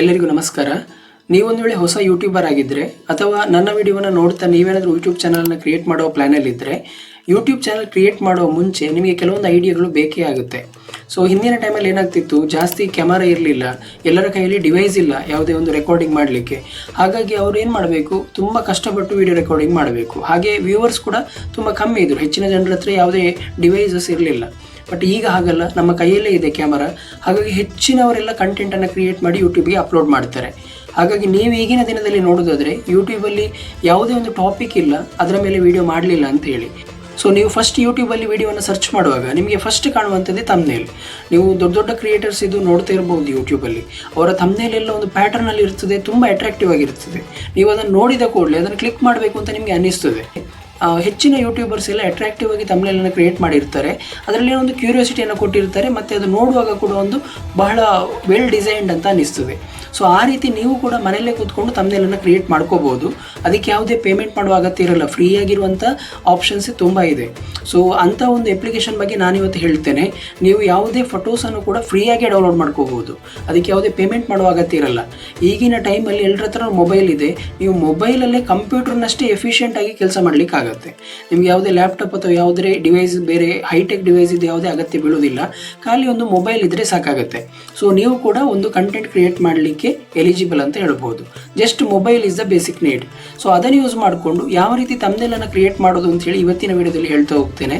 ಎಲ್ಲರಿಗೂ ನಮಸ್ಕಾರ. ನೀವೊಂದು ವೇಳೆ ಹೊಸ ಯೂಟ್ಯೂಬರ್ ಆಗಿದ್ದರೆ ಅಥವಾ ನನ್ನ ವಿಡಿಯೋನ ನೋಡ್ತಾ ನೀವೇನಾದರೂ ಯೂಟ್ಯೂಬ್ ಚಾನಲ್ನ ಕ್ರಿಯೇಟ್ ಮಾಡೋ ಪ್ಲ್ಯಾನಲ್ಲಿದ್ದರೆ ಯೂಟ್ಯೂಬ್ ಚಾನಲ್ ಕ್ರಿಯೇಟ್ ಮಾಡೋ ಮುಂಚೆ ನಿಮಗೆ ಕೆಲವೊಂದು ಐಡಿಯಾಗಳು ಬೇಕೇ ಆಗುತ್ತೆ. ಸೊ ಹಿಂದಿನ ಟೈಮಲ್ಲಿ ಏನಾಗ್ತಿತ್ತು? ಜಾಸ್ತಿ ಕ್ಯಾಮರಾ ಇರಲಿಲ್ಲ. ಎಲ್ಲರ ಕೈಯಲ್ಲಿ ಡಿವೈಸ್ ಇಲ್ಲ. ಯಾವುದೇ ಒಂದು ರೆಕಾರ್ಡಿಂಗ್ ಮಾಡಲಿಕ್ಕೆ. ಹಾಗಾಗಿ ಅವ್ರು ಏನು ಮಾಡಬೇಕು? ತುಂಬ ಕಷ್ಟಪಟ್ಟು ವಿಡಿಯೋ ರೆಕಾರ್ಡಿಂಗ್ ಮಾಡಬೇಕು. ಹಾಗೆ ವ್ಯೂವರ್ಸ್ ಕೂಡ ತುಂಬ ಕಮ್ಮಿ ಇದ್ದರು ಹೆಚ್ಚಿನ ಜನರ ಹತ್ರ ಯಾವುದೇ ಡಿವೈಸಸ್ ಇರಲಿಲ್ಲ. ಬಟ್ ಈಗ ಹಾಗಲ್ಲ. ನಮ್ಮ ಕೈಯಲ್ಲೇ ಇದೆ ಕ್ಯಾಮರಾ ಹಾಗಾಗಿ ಹೆಚ್ಚಿನವರೆಲ್ಲ ಕಂಟೆಂಟನ್ನು ಕ್ರಿಯೇಟ್ ಮಾಡಿ ಯೂಟ್ಯೂಬ್ಗೆ ಅಪ್ಲೋಡ್ ಮಾಡ್ತಾರೆ. ಹಾಗಾಗಿ ನೀವು ಈಗಿನ ದಿನದಲ್ಲಿ ನೋಡೋದಾದರೆ ಯೂಟ್ಯೂಬಲ್ಲಿ ಯಾವುದೇ ಒಂದು ಟಾಪಿಕ್ ಇಲ್ಲ. ಅದರ ಮೇಲೆ ವಿಡಿಯೋ ಮಾಡಲಿಲ್ಲ ಅಂತ ಹೇಳಿ. ಸೊ ನೀವು ಫಸ್ಟ್ ಯೂಟ್ಯೂಬಲ್ಲಿ ವೀಡಿಯೋವನ್ನು ಸರ್ಚ್ ಮಾಡುವಾಗ ನಿಮಗೆ ಫಸ್ಟ್ ಕಾಣುವಂಥದ್ದೇ ತಮ್ನೇಲ್ ನೀವು ದೊಡ್ಡ ದೊಡ್ಡ ಕ್ರಿಯೇಟರ್ಸ್ ಇದು ನೋಡ್ತಾ ಇರ್ಬೋದು ಯೂಟ್ಯೂಬಲ್ಲಿ ಅವರ ತಮ್ನೇಲೆಲ್ಲ ಒಂದು ಪ್ಯಾಟರ್ನಲ್ಲಿ ಇರ್ತದೆ, ತುಂಬ ಅಟ್ರಾಕ್ಟಿವ್ ಆಗಿರ್ತದೆ. ನೀವು ಅದನ್ನು ನೋಡಿದ ಕೂಡಲೇ ಅದನ್ನು ಕ್ಲಿಕ್ ಮಾಡಬೇಕು ಅಂತ ನಿಮಗೆ ಅನ್ನಿಸ್ತದೆ. ಹೆಚ್ಚಿನ ಯೂಟ್ಯೂಬರ್ಸ್ ಎಲ್ಲ ಅಟ್ರಾಕ್ಟಿವ್ ಆಗಿ ತಮಿಳಲ್ಲಿ ಕ್ರಿಯೇಟ್ ಮಾಡಿರ್ತಾರೆ. ಅದರಲ್ಲಿ ಒಂದು ಕ್ಯೂರಿಯಾಸಿಟಿಯನ್ನು ಕೊಟ್ಟಿರ್ತಾರೆ, ಮತ್ತು ಅದು ನೋಡುವಾಗ ಕೂಡ ಒಂದು ಬಹಳ ವೆಲ್ ಡಿಸೈನ್ಡ್ ಅಂತ ಅನಿಸ್ತದೆ ಸೊ ಆ ರೀತಿ ನೀವು ಕೂಡ ಮನೆಯಲ್ಲೇ ಕೂತ್ಕೊಂಡು ತಮ್ಮನೆಲ್ಲನ್ನು ಕ್ರಿಯೇಟ್ ಮಾಡ್ಕೋಬೋದು. ಅದಕ್ಕೆ ಯಾವುದೇ ಪೇಮೆಂಟ್ ಮಾಡುವ ಅಗತ್ಯ ಇರಲ್ಲ. ಫ್ರೀ ಆಗಿರುವಂಥ ಆಪ್ಷನ್ಸ್ ತುಂಬ ಇದೆ. ಸೊ ಅಂಥ ಒಂದು ಅಪ್ಲಿಕೇಶನ್ ಬಗ್ಗೆ ನಾನು ಇವತ್ತು ಹೇಳ್ತೇನೆ. ನೀವು ಯಾವುದೇ ಫೋಟೋಸನ್ನು ಕೂಡ ಫ್ರೀಯಾಗಿ ಡೌನ್ಲೋಡ್ ಮಾಡ್ಕೋಬೋದು. ಅದಕ್ಕೆ ಯಾವುದೇ ಪೇಮೆಂಟ್ ಮಾಡುವ ಅಗತ್ಯ ಇರಲ್ಲ. ಈಗಿನ ಟೈಮಲ್ಲಿ ಎಲ್ಲರ ಹತ್ರ ಮೊಬೈಲ್ ಇದೆ. ನೀವು ಮೊಬೈಲಲ್ಲೇ ಕಂಪ್ಯೂಟರ್ನಷ್ಟೇ ಎಫಿಷಿಯೆಂಟ್ ಆಗಿ ಕೆಲಸ ಮಾಡಲಿಕ್ಕೆ ಆಗುತ್ತೆ ನಿಮ್ಗೆ ಯಾವುದೇ ಲ್ಯಾಪ್ಟಾಪ್ ಅಥವಾ ಯಾವುದೇ ಡಿವೈಸ್ ಬೇರೆ ಹೈಟೆಕ್ ಡಿವೈಸ್ ಇದೆ ಯಾವುದೇ ಅಗತ್ಯ ಬೀಳೋದಿಲ್ಲ. ಖಾಲಿ ಒಂದು ಮೊಬೈಲ್ ಇದ್ದರೆ ಸಾಕಾಗುತ್ತೆ. ಸೊ ನೀವು ಕೂಡ ಒಂದು ಕಂಟೆಂಟ್ ಕ್ರಿಯೇಟ್ ಮಾಡಲಿಕ್ಕೆ ಎಲಿಜಿಬಲ್ ಅಂತ ಹೇಳ್ಬೋದು. Just mobile is the basic need so ಅದನ್ನು ಯೂಸ್ ಮಾಡಿಕೊಂಡು ಯಾವ ರೀತಿ ತಮ್ಮನೆಲ್ಲನ್ನು ಕ್ರಿಯೇಟ್ ಮಾಡೋದು ಅಂತ ಹೇಳಿ ಇವತ್ತಿನ ವಿಡಿಯೋದಲ್ಲಿ ಹೇಳ್ತಾ ಹೋಗ್ತೇನೆ.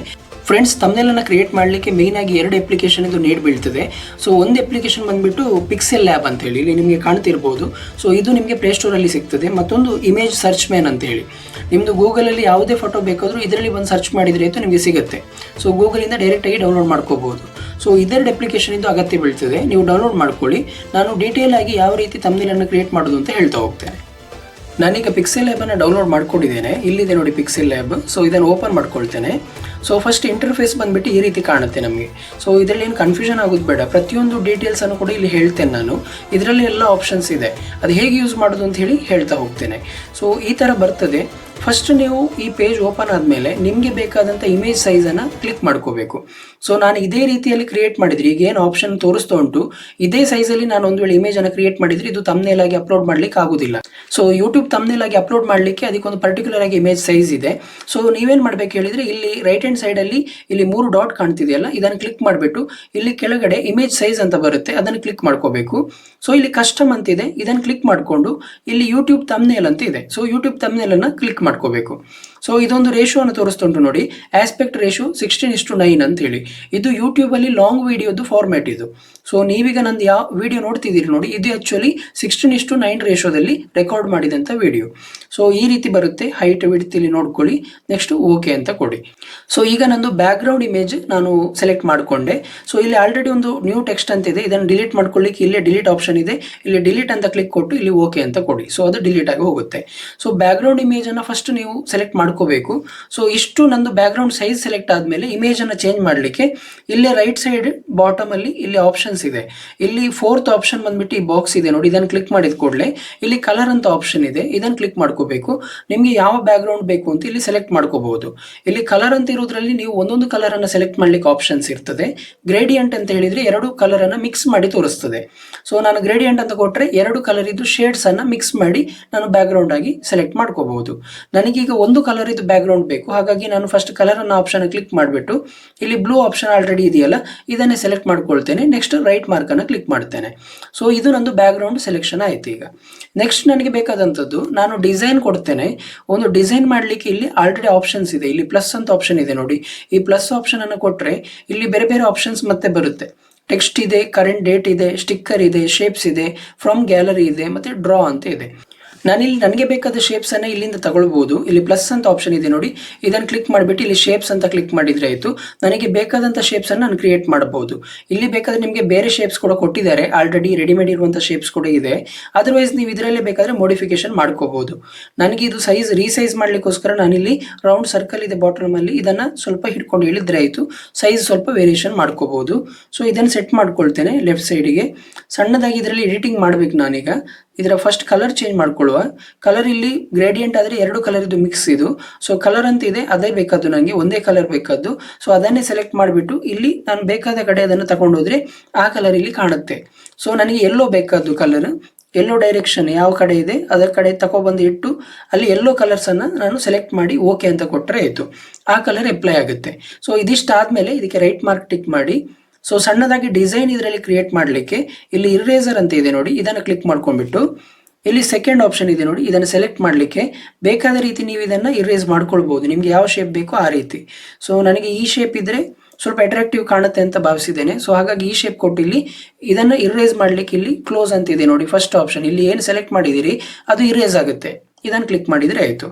ಫ್ರೆಂಡ್ಸ್ ತಮ್ಮನೆಲ್ಲನ್ನು ಕ್ರಿಯೇಟ್ ಮಾಡಲಿಕ್ಕೆ ಆಗಿ ಎರಡು ಅಪ್ಲಿಕೇಶನ್ ಇದು ನೀಡ್ ಬೀಳ್ತದೆ. ಸೊ ಒಂದು ಅಪ್ಲಿಕೇಶನ್ ಬಂದ್ಬಿಟ್ಟು ಪಿಕ್ಸೆಲ್ ಲ್ಯಾಬ್ ಅಂತ ಹೇಳಿ, ಇಲ್ಲಿ ನಿಮಗೆ ಕಾಣ್ತಿರ್ಬೋದು. ಸೊ ಇದು ನಿಮಗೆ ಪ್ಲೇ ಸ್ಟೋರಲ್ಲಿ ಸಿಗ್ತದೆ. ಮತ್ತೊಂದು ಇಮೇಜ್ ಸರ್ಚ್ ಮ್ಯಾನ್ ಅಂತ ಹೇಳಿ. ನಿಮ್ಮದು ಗೂಗಲಲ್ಲಿ ಯಾವುದೇ ಫೋಟೋ ಬೇಕಾದರೂ ಇದರಲ್ಲಿ ಒಂದು ಸರ್ಚ್ ಮಾಡಿದರೆ ಆಯಿತು ನಿಮಗೆ ಸಿಗುತ್ತೆ. ಸೊ ಗೂಗಲಿಂದ ಡೈರೆಕ್ಟಾಗಿ ಡೌನ್ಲೋಡ್ ಮಾಡ್ಕೋಬೋದು. ಸೊ ಇದೆರಡು ಅಪ್ಲಿಕೇಶನ್ ಇದು ಅಗತ್ಯ ಬೀಳ್ತದೆ. ನೀವು ಡೌನ್ಲೋಡ್ ಮಾಡ್ಕೊಳ್ಳಿ. ನಾನು ಡೀಟೇಲ್ ಆಗಿ ಯಾವ ರೀತಿ ತಮ್ಮನೆಲ್ಲನ್ನು ಕ್ರಿಯೇಟ್ ಮಾಡೋದು ಅಂತ ಹೇಳ್ತಾ ಹೋಗ್ತೇನೆ. ನಾನೀಗ ಪಿಕ್ಸೆಲ್ ಲ್ಯಾಬನ್ನು ಡೌನ್ಲೋಡ್ ಮಾಡ್ಕೊಂಡಿದ್ದೇನೆ. ಇಲ್ಲಿದೆ ನೋಡಿ ಪಿಕ್ಸೆಲ್ ಲ್ಯಾಬ್ ಸೊ ಇದನ್ನು ಓಪನ್ ಮಾಡ್ಕೊಳ್ತೇನೆ. ಸೊ ಫಸ್ಟ್ ಇಂಟರ್ಫೇಸ್ ಬಂದುಬಿಟ್ಟು ಈ ರೀತಿ ಕಾಣುತ್ತೆ ನಮಗೆ. ಸೊ ಇದರಲ್ಲಿ ಏನು ಕನ್ಫ್ಯೂಷನ್ ಆಗೋದು ಬೇಡ. ಪ್ರತಿಯೊಂದು ಡೀಟೇಲ್ಸನ್ನು ಕೂಡ ಇಲ್ಲಿ ಹೇಳ್ತೇನೆ ನಾನು. ಇದರಲ್ಲಿ ಎಲ್ಲ ಆಪ್ಷನ್ಸ್ ಇದೆ. ಅದು ಹೇಗೆ ಯೂಸ್ ಮಾಡೋದು ಅಂತ ಹೇಳಿ ಹೇಳ್ತಾ ಹೋಗ್ತೇನೆ. ಸೊ ಈ ಥರ ಬರ್ತದೆ. ಫಸ್ಟ್ ನೀವು ಈ ಪೇಜ್ ಓಪನ್ ಆದಮೇಲೆ ನಿಮಗೆ ಬೇಕಾದಂಥ ಇಮೇಜ್ ಸೈಜನ್ನು ಕ್ಲಿಕ್ ಮಾಡ್ಕೋಬೇಕು. ಸೊ ನಾನು ಇದೇ ರೀತಿಯಲ್ಲಿ ಕ್ರಿಯೇಟ್ ಮಾಡಿದ್ರಿ. ಈಗ ಏನು ಆಪ್ಷನ್ ತೋರಿಸ್ತಾ ಉಂಟು. ಇದೇ ಸೈಜಲ್ಲಿ ನಾನು ಒಂದು ವೇಳೆ ಇಮೇಜನ್ನು ಕ್ರಿಯೇಟ್ ಮಾಡಿದರೆ ಇದು ತಮ್ಮನೇಲಾಗಿ ಅಪ್ಲೋಡ್ ಮಾಡ್ಲಿಕ್ಕೆ ಆಗೋದಿಲ್ಲ. ಸೊ ಯೂಟ್ಯೂಬ್ ತಮ್ಮನೇಲಾಗಿ ಅಪ್ಲೋಡ್ ಮಾಡಲಿಕ್ಕೆ ಅದಕ್ಕೊಂದು ಪರ್ಟಿಕ್ಯುಲರ್ ಆಗಿ ಇಮೇಜ್ ಸೈಜ್ ಇದೆ. ಸೊ ನೀವೇನು ಮಾಡಬೇಕು ಹೇಳಿದರೆ ಇಲ್ಲಿ ರೈಟ್ ಹ್ಯಾಂಡ್ ಸೈಡಲ್ಲಿ ಇಲ್ಲಿ ಮೂರು ಡಾಟ್ ಕಾಣ್ತಿದೆಯಲ್ಲ, ಇದನ್ನು ಕ್ಲಿಕ್ ಮಾಡಿಬಿಟ್ಟು ಇಲ್ಲಿ ಕೆಳಗಡೆ ಇಮೇಜ್ ಸೈಜ್ ಅಂತ ಬರುತ್ತೆ. ಅದನ್ನು ಕ್ಲಿಕ್ ಮಾಡ್ಕೋಬೇಕು. ಸೊ ಇಲ್ಲಿ ಕಸ್ಟಮ್ ಅಂತ ಇದೆ. ಇದನ್ನು ಕ್ಲಿಕ್ ಮಾಡಿಕೊಂಡು ಇಲ್ಲಿ ಯೂಟ್ಯೂಬ್ ತಮ್ನೇಲ್ ಅಂತ ಇದೆ. ಸೊ ಯೂಟ್ಯೂಬ್ ತಮ್ನೇಲನ್ನು ಕ್ಲಿಕ್ ಮಾಡ್ಕೋಬೇಕು. ಸೊ ಇದೊಂದು ರೇಷೋವನ್ನು ತೋರಿಸ್ತುಂಟು ನೋಡಿ. ಆಸ್ಪೆಕ್ಟ್ ರೇಷೋ ಸಿಕ್ಸ್ಟೀನ್ ಇಷ್ಟು ನೈನ್ ಅಂತ ಹೇಳಿ. ಇದು ಯೂಟ್ಯೂಬಲ್ಲಿ ಲಾಂಗ್ ವಿಡಿಯೋದು ಫಾರ್ಮ್ಯಾಟ್ ಇದು. ಸೊ ನೀವೀಗ ನಂದು ಯಾವ ವಿಡಿಯೋ ನೋಡ್ತಿದ್ದೀರಿ ನೋಡಿ, ಇದು ಆ್ಯಕ್ಚುಲಿ ಸಿಕ್ಸ್ಟೀನ್ ಇಷ್ಟು ನೈನ್ ರೇಷೋದಲ್ಲಿ ರೆಕಾರ್ಡ್ ಮಾಡಿದಂಥ ವಿಡಿಯೋ ಸೊ ಈ ರೀತಿ ಬರುತ್ತೆ. ಹೈಟ್ ವಿಡ್ತ್ ಇಲ್ಲಿ ನೋಡ್ಕೊಳ್ಳಿ. ನೆಕ್ಸ್ಟ್ ಓಕೆ ಅಂತ ಕೊಡಿ. ಸೊ ಈಗ ನಂದು ಬ್ಯಾಕ್ಗ್ರೌಂಡ್ ಇಮೇಜ್ ನಾನು ಸೆಲೆಕ್ಟ್ ಮಾಡಿಕೊಂಡೆ. ಸೊ ಇಲ್ಲಿ ಆಲ್ರೆಡಿ ಒಂದು ನ್ಯೂ ಟೆಕ್ಸ್ಟ್ ಅಂತ ಇದೆ. ಇದನ್ನು ಡಿಲೀಟ್ ಮಾಡ್ಕೊಳ್ಳಿಕ್ಕೆ ಇಲ್ಲೇ ಡಿಲೀಟ್ ಆಪ್ಷನ್ ಇದೆ. ಇಲ್ಲಿ ಡಿಲೀಟ್ ಅಂತ ಕ್ಲಿಕ್ ಕೊಟ್ಟು ಇಲ್ಲಿ ಓಕೆ ಅಂತ ಕೊಡಿ. ಸೊ ಅದು ಡಿಲೀಟ್ ಆಗಿ ಹೋಗುತ್ತೆ. ಸೊ ಬ್ಯಾಕ್ಗ್ರೌಂಡ್ ಇಮೇಜನ್ನು ಫಸ್ಟ್ ನೀವು ಸೆಲೆಕ್ಟ್ ಮಾಡ್ಕೋಬೇಕು. ಸೊ ಇಷ್ಟು ನಂದು ಬ್ಯಾಕ್ಗ್ರೌಂಡ್ ಸೈಜ್ ಸೆಲೆಕ್ಟ್ ಆದಮೇಲೆ ಇಮೇಜನ್ನು ಚೇಂಜ್ ಮಾಡಲಿಕ್ಕೆ ಇಲ್ಲೇ ರೈಟ್ ಸೈಡ್ ಬಾಟಮಲ್ಲಿ ಇಲ್ಲಿ ಆಪ್ಷನ್ಸ್ ಇದೆ. ಇಲ್ಲಿ ಫೋರ್ತ್ ಆಪ್ಷನ್ ಬಂದ್ಬಿಟ್ಟು ಈ ಬಾಕ್ಸ್ ಇದೆ ನೋಡಿ, ಇದನ್ನು ಕ್ಲಿಕ್ ಮಾಡಿದ ಕೂಡಲೇ ಇಲ್ಲಿ ಕಲರ್ ಅಂತ ಆಪ್ಷನ್ ಇದೆ, ಇದನ್ನು ಕ್ಲಿಕ್ ಮಾಡ್ಕೋಬೇಕು. ನಿಮಗೆ ಯಾವ ಬ್ಯಾಕ್ಗ್ರೌಂಡ್ ಬೇಕು ಅಂತ ಇಲ್ಲಿ ಸೆಲೆಕ್ಟ್ ಮಾಡ್ಕೋಬಹುದು. ಇಲ್ಲಿ ಕಲರ್ ಅಂತ ಇರೋದ್ರಲ್ಲಿ ನೀವು ಒಂದೊಂದು ಕಲರ್ ಅನ್ನು ಸೆಲೆಕ್ಟ್ ಮಾಡ್ಲಿಕ್ಕೆ ಆಪ್ಷನ್ಸ್ ಇರ್ತದೆ. ಗ್ರೇಡಿಯಂಟ್ ಅಂತ ಹೇಳಿದ್ರೆ ಎರಡು ಕಲರ್ ಅನ್ನ ಮಿಕ್ಸ್ ಮಾಡಿ ತೋರಿಸ್ತದೆ. ಸೊ ನಾನು ಗ್ರೇಡಿಯಂಟ್ ಅಂತ ಕೊಟ್ಟರೆ ಎರಡು ಕಲರ್ ಇದ್ದು ಶೇಡ್ಸ್ ಅನ್ನ ಮಿಕ್ಸ್ ಮಾಡಿ ನಾನು ಬ್ಯಾಕ್ಗ್ರೌಂಡ್ ಆಗಿ ಸೆಲೆಕ್ಟ್ ಮಾಡ್ಕೋಬಹುದು. ನನಗೀಗ ಒಂದು ಕಲರ್ ಇದು ಬ್ಯಾಕ್ಗ್ರೌಂಡ್ ಬೇಕು. ಹಾಗಾಗಿ ನಾನು ಫಸ್ಟ್ ಕಲರ್ ಅನ್ನ ಆಪ್ಷನ್ ಕ್ಲಿಕ್ ಮಾಡಿಬಿಟ್ಟು, ಇಲ್ಲಿ ಬ್ಲೂ ಆಪ್ಷನ್ ಆಲ್ರೆಡಿ ಇದೆಯಲ್ಲ, ಇದನ್ನೇ ಸೆಲೆಕ್ಟ್ ಮಾಡ್ಕೊಳ್ತೇನೆ. ನೆಕ್ಸ್ಟ್ ರೈಟ್ ಮಾರ್ಕ್ ಅನ್ನು ಕ್ಲಿಕ್ ಮಾಡ್ತೇನೆ. ಸೊ ಇದು ನಂದು ಬ್ಯಾಕ್ಗ್ರೌಂಡ್ ಸೆಲೆಕ್ಷನ್ ಆಯ್ತು ಈಗ. ನೆಕ್ಸ್ಟ್ ನನಗೆ ಬೇಕಾದಂಥದ್ದು, ನಾನು ಡಿಸೈನ್ ಕೊಡ್ತೇನೆ. ಒಂದು ಡಿಸೈನ್ ಮಾಡಲಿಕ್ಕೆ ಇಲ್ಲಿ ಆಲ್ರೆಡಿ ಆಪ್ಷನ್ಸ್ ಇದೆ. ಇಲ್ಲಿ ಪ್ಲಸ್ ಅಂತ ಆಪ್ಷನ್ ಇದೆ ನೋಡಿ. ಈ ಪ್ಲಸ್ ಆಪ್ಷನ್ ಅನ್ನು ಕೊಟ್ಟರೆ ಇಲ್ಲಿ ಬೇರೆ ಬೇರೆ ಆಪ್ಷನ್ಸ್ ಮತ್ತೆ ಬರುತ್ತೆ. ಟೆಕ್ಸ್ಟ್ ಇದೆ ಕರೆಂಟ್ ಡೇಟ್ ಇದೆ ಸ್ಟಿಕ್ಕರ್ ಇದೆ ಶೇಪ್ಸ್ ಇದೆ ಫ್ರಮ್ ಗ್ಯಾಲರಿ ಇದೆ, ಮತ್ತೆ ಡ್ರಾ ಅಂತ ಇದೆ. ನಾನಿಲ್ಲಿ ನನಗೆ ಬೇಕಾದ ಶೇಪ್ಸನ್ನು ಇಲ್ಲಿಂದ ತಗೊಳ್ಬೋದು. ಇಲ್ಲಿ ಪ್ಲಸ್ ಅಂತ ಆಪ್ಷನ್ ಇದೆ ನೋಡಿ. ಇದನ್ನು ಕ್ಲಿಕ್ ಮಾಡಿಬಿಟ್ಟು ಇಲ್ಲಿ ಶೇಪ್ಸ್ ಅಂತ ಕ್ಲಿಕ್ ಮಾಡಿದ್ರೆ ಆಯಿತು. ನನಗೆ ಬೇಕಾದಂಥ ಅನ್ನ ನಾನು ಕ್ರಿಯೇಟ್ ಮಾಡಬಹುದು. ಇಲ್ಲಿ ಬೇಕಾದ್ರೆ ನಿಮಗೆ ಬೇರೆ ಶೇಪ್ಸ್ ಕೂಡ ಕೊಟ್ಟಿದ್ದಾರೆ. ಆಲ್ರೆಡಿ ರೆಡಿಮೇಡ್ ಇರುವಂತ ಶೇಪ್ಸ್ ಕೂಡ ಇದೆ. ಅದರ್ವೈಸ್ ನೀವು ಇದರಲ್ಲೇ ಬೇಕಾದರೆ ಮೋಡಿಫಿಕೇಶನ್ ಮಾಡ್ಕೋಬಹುದು. ನನಗೆ ಇದು ಸೈಜ್ ರೀಸೈಜ್ ಮಾಡಲಿಕ್ಕೋಸ್ಕರ ನಾನಿಲ್ಲಿ ರೌಂಡ್ ಸರ್ಕಲ್ ಇದೆ ಬಾಟಮಲ್ಲಿ ಇದನ್ನ ಸ್ವಲ್ಪ ಹಿಡ್ಕೊಂಡು ಇಳಿದ್ರೆ ಆಯಿತು. ಸೈಜ್ ಸ್ವಲ್ಪ ವೇರಿಯೇಷನ್ ಮಾಡ್ಕೋಬಹುದು. ಸೊ ಇದನ್ನು ಸೆಟ್ ಮಾಡ್ಕೊಳ್ತೇನೆ ಲೆಫ್ಟ್ ಸೈಡಿಗೆ ಸಣ್ಣದಾಗಿ ಇದರಲ್ಲಿ ಎಡಿಟಿಂಗ್ ಮಾಡಬೇಕು ನಾನೀಗ. ಇದರ ಫಸ್ಟ್ ಕಲರ್ ಚೇಂಜ್ ಮಾಡ್ಕೊಳ್ಳುವ. ಕಲರ್ ಇಲ್ಲಿ ಗ್ರೇಡಿಯಂಟ್ ಆದರೆ ಎರಡು ಕಲರ್ ಇದು ಮಿಕ್ಸ್ ಇದು. ಸೊ ಕಲರ್ ಅಂತ ಇದೆ, ಅದೇ ಬೇಕಾದ್ದು ನನಗೆ ಒಂದೇ ಕಲರ್ ಬೇಕಾದ್ದು. ಸೊ ಅದನ್ನೇ ಸೆಲೆಕ್ಟ್ ಮಾಡಿಬಿಟ್ಟು ಇಲ್ಲಿ ನಾನು ಬೇಕಾದ ಕಡೆ ಅದನ್ನು ತಗೊಂಡೋದ್ರೆ ಆ ಕಲರ್ ಇಲ್ಲಿ ಕಾಣುತ್ತೆ. ಸೊ ನನಗೆ ಎಲ್ಲೋ ಬೇಕಾದ್ದು ಕಲರ್ ಎಲ್ಲೋ ಡೈರೆಕ್ಷನ್ ಯಾವ ಕಡೆ ಇದೆ, ಅದರ ಕಡೆ ತಗೊಬಂದು ಇಟ್ಟು ಅಲ್ಲಿ ಎಲ್ಲೋ ಕಲರ್ಸನ್ನು ನಾನು ಸೆಲೆಕ್ಟ್ ಮಾಡಿ ಓಕೆ ಅಂತ ಕೊಟ್ಟರೆ ಆಯಿತು. ಆ ಕಲರ್ ಅಪ್ಲೈ ಆಗುತ್ತೆ. ಸೊ ಇದಿಷ್ಟಾದಮೇಲೆ ಇದಕ್ಕೆ ರೈಟ್ ಮಾರ್ಕ್ ಟಿಕ್ ಮಾಡಿ. ಸೊ ಸಣ್ಣದಾಗಿ ಡಿಸೈನ್ ಇದರಲ್ಲಿ ಕ್ರಿಯೇಟ್ ಮಾಡಲಿಕ್ಕೆ ಇಲ್ಲಿ ಇರೇಸರ್ ಅಂತ ಇದೆ ನೋಡಿ, ಇದನ್ನು ಕ್ಲಿಕ್ ಮಾಡ್ಕೊಂಡ್ಬಿಟ್ಟು, ಇಲ್ಲಿ ಸೆಕೆಂಡ್ ಆಪ್ಷನ್ ಇದೆ ನೋಡಿ, ಇದನ್ನು ಸೆಲೆಕ್ಟ್ ಮಾಡಲಿಕ್ಕೆ ಬೇಕಾದ ರೀತಿ ನೀವು ಇದನ್ನು ಇರೇಸ್ ಮಾಡ್ಕೊಳ್ಬೋದು. ನಿಮ್ಗೆ ಯಾವ ಶೇಪ್ ಬೇಕೋ ಆ ರೀತಿ. ಸೊ ನನಗೆ ಈ ಶೇಪ್ ಇದ್ದರೆ ಸ್ವಲ್ಪ ಅಟ್ರಾಕ್ಟಿವ್ ಕಾಣುತ್ತೆ ಅಂತ ಭಾವಿಸಿದ್ದೇನೆ. ಸೊ ಹಾಗಾಗಿ ಈ ಶೇಪ್ ಕೊಟ್ಟು ಇಲ್ಲಿ ಇದನ್ನು ಇರೇಸ್ ಮಾಡಲಿಕ್ಕೆ ಇಲ್ಲಿ ಕ್ಲೋಸ್ ಅಂತ ಇದೆ ನೋಡಿ ಫಸ್ಟ್ ಆಪ್ಷನ್ ಇಲ್ಲಿ ಏನು ಸೆಲೆಕ್ಟ್ ಮಾಡಿದ್ದೀರಿ, ಅದು ಇರೇಸ್ ಆಗುತ್ತೆ. ಇದನ್ನು ಕ್ಲಿಕ್ ಮಾಡಿದರೆ ಆಯಿತು.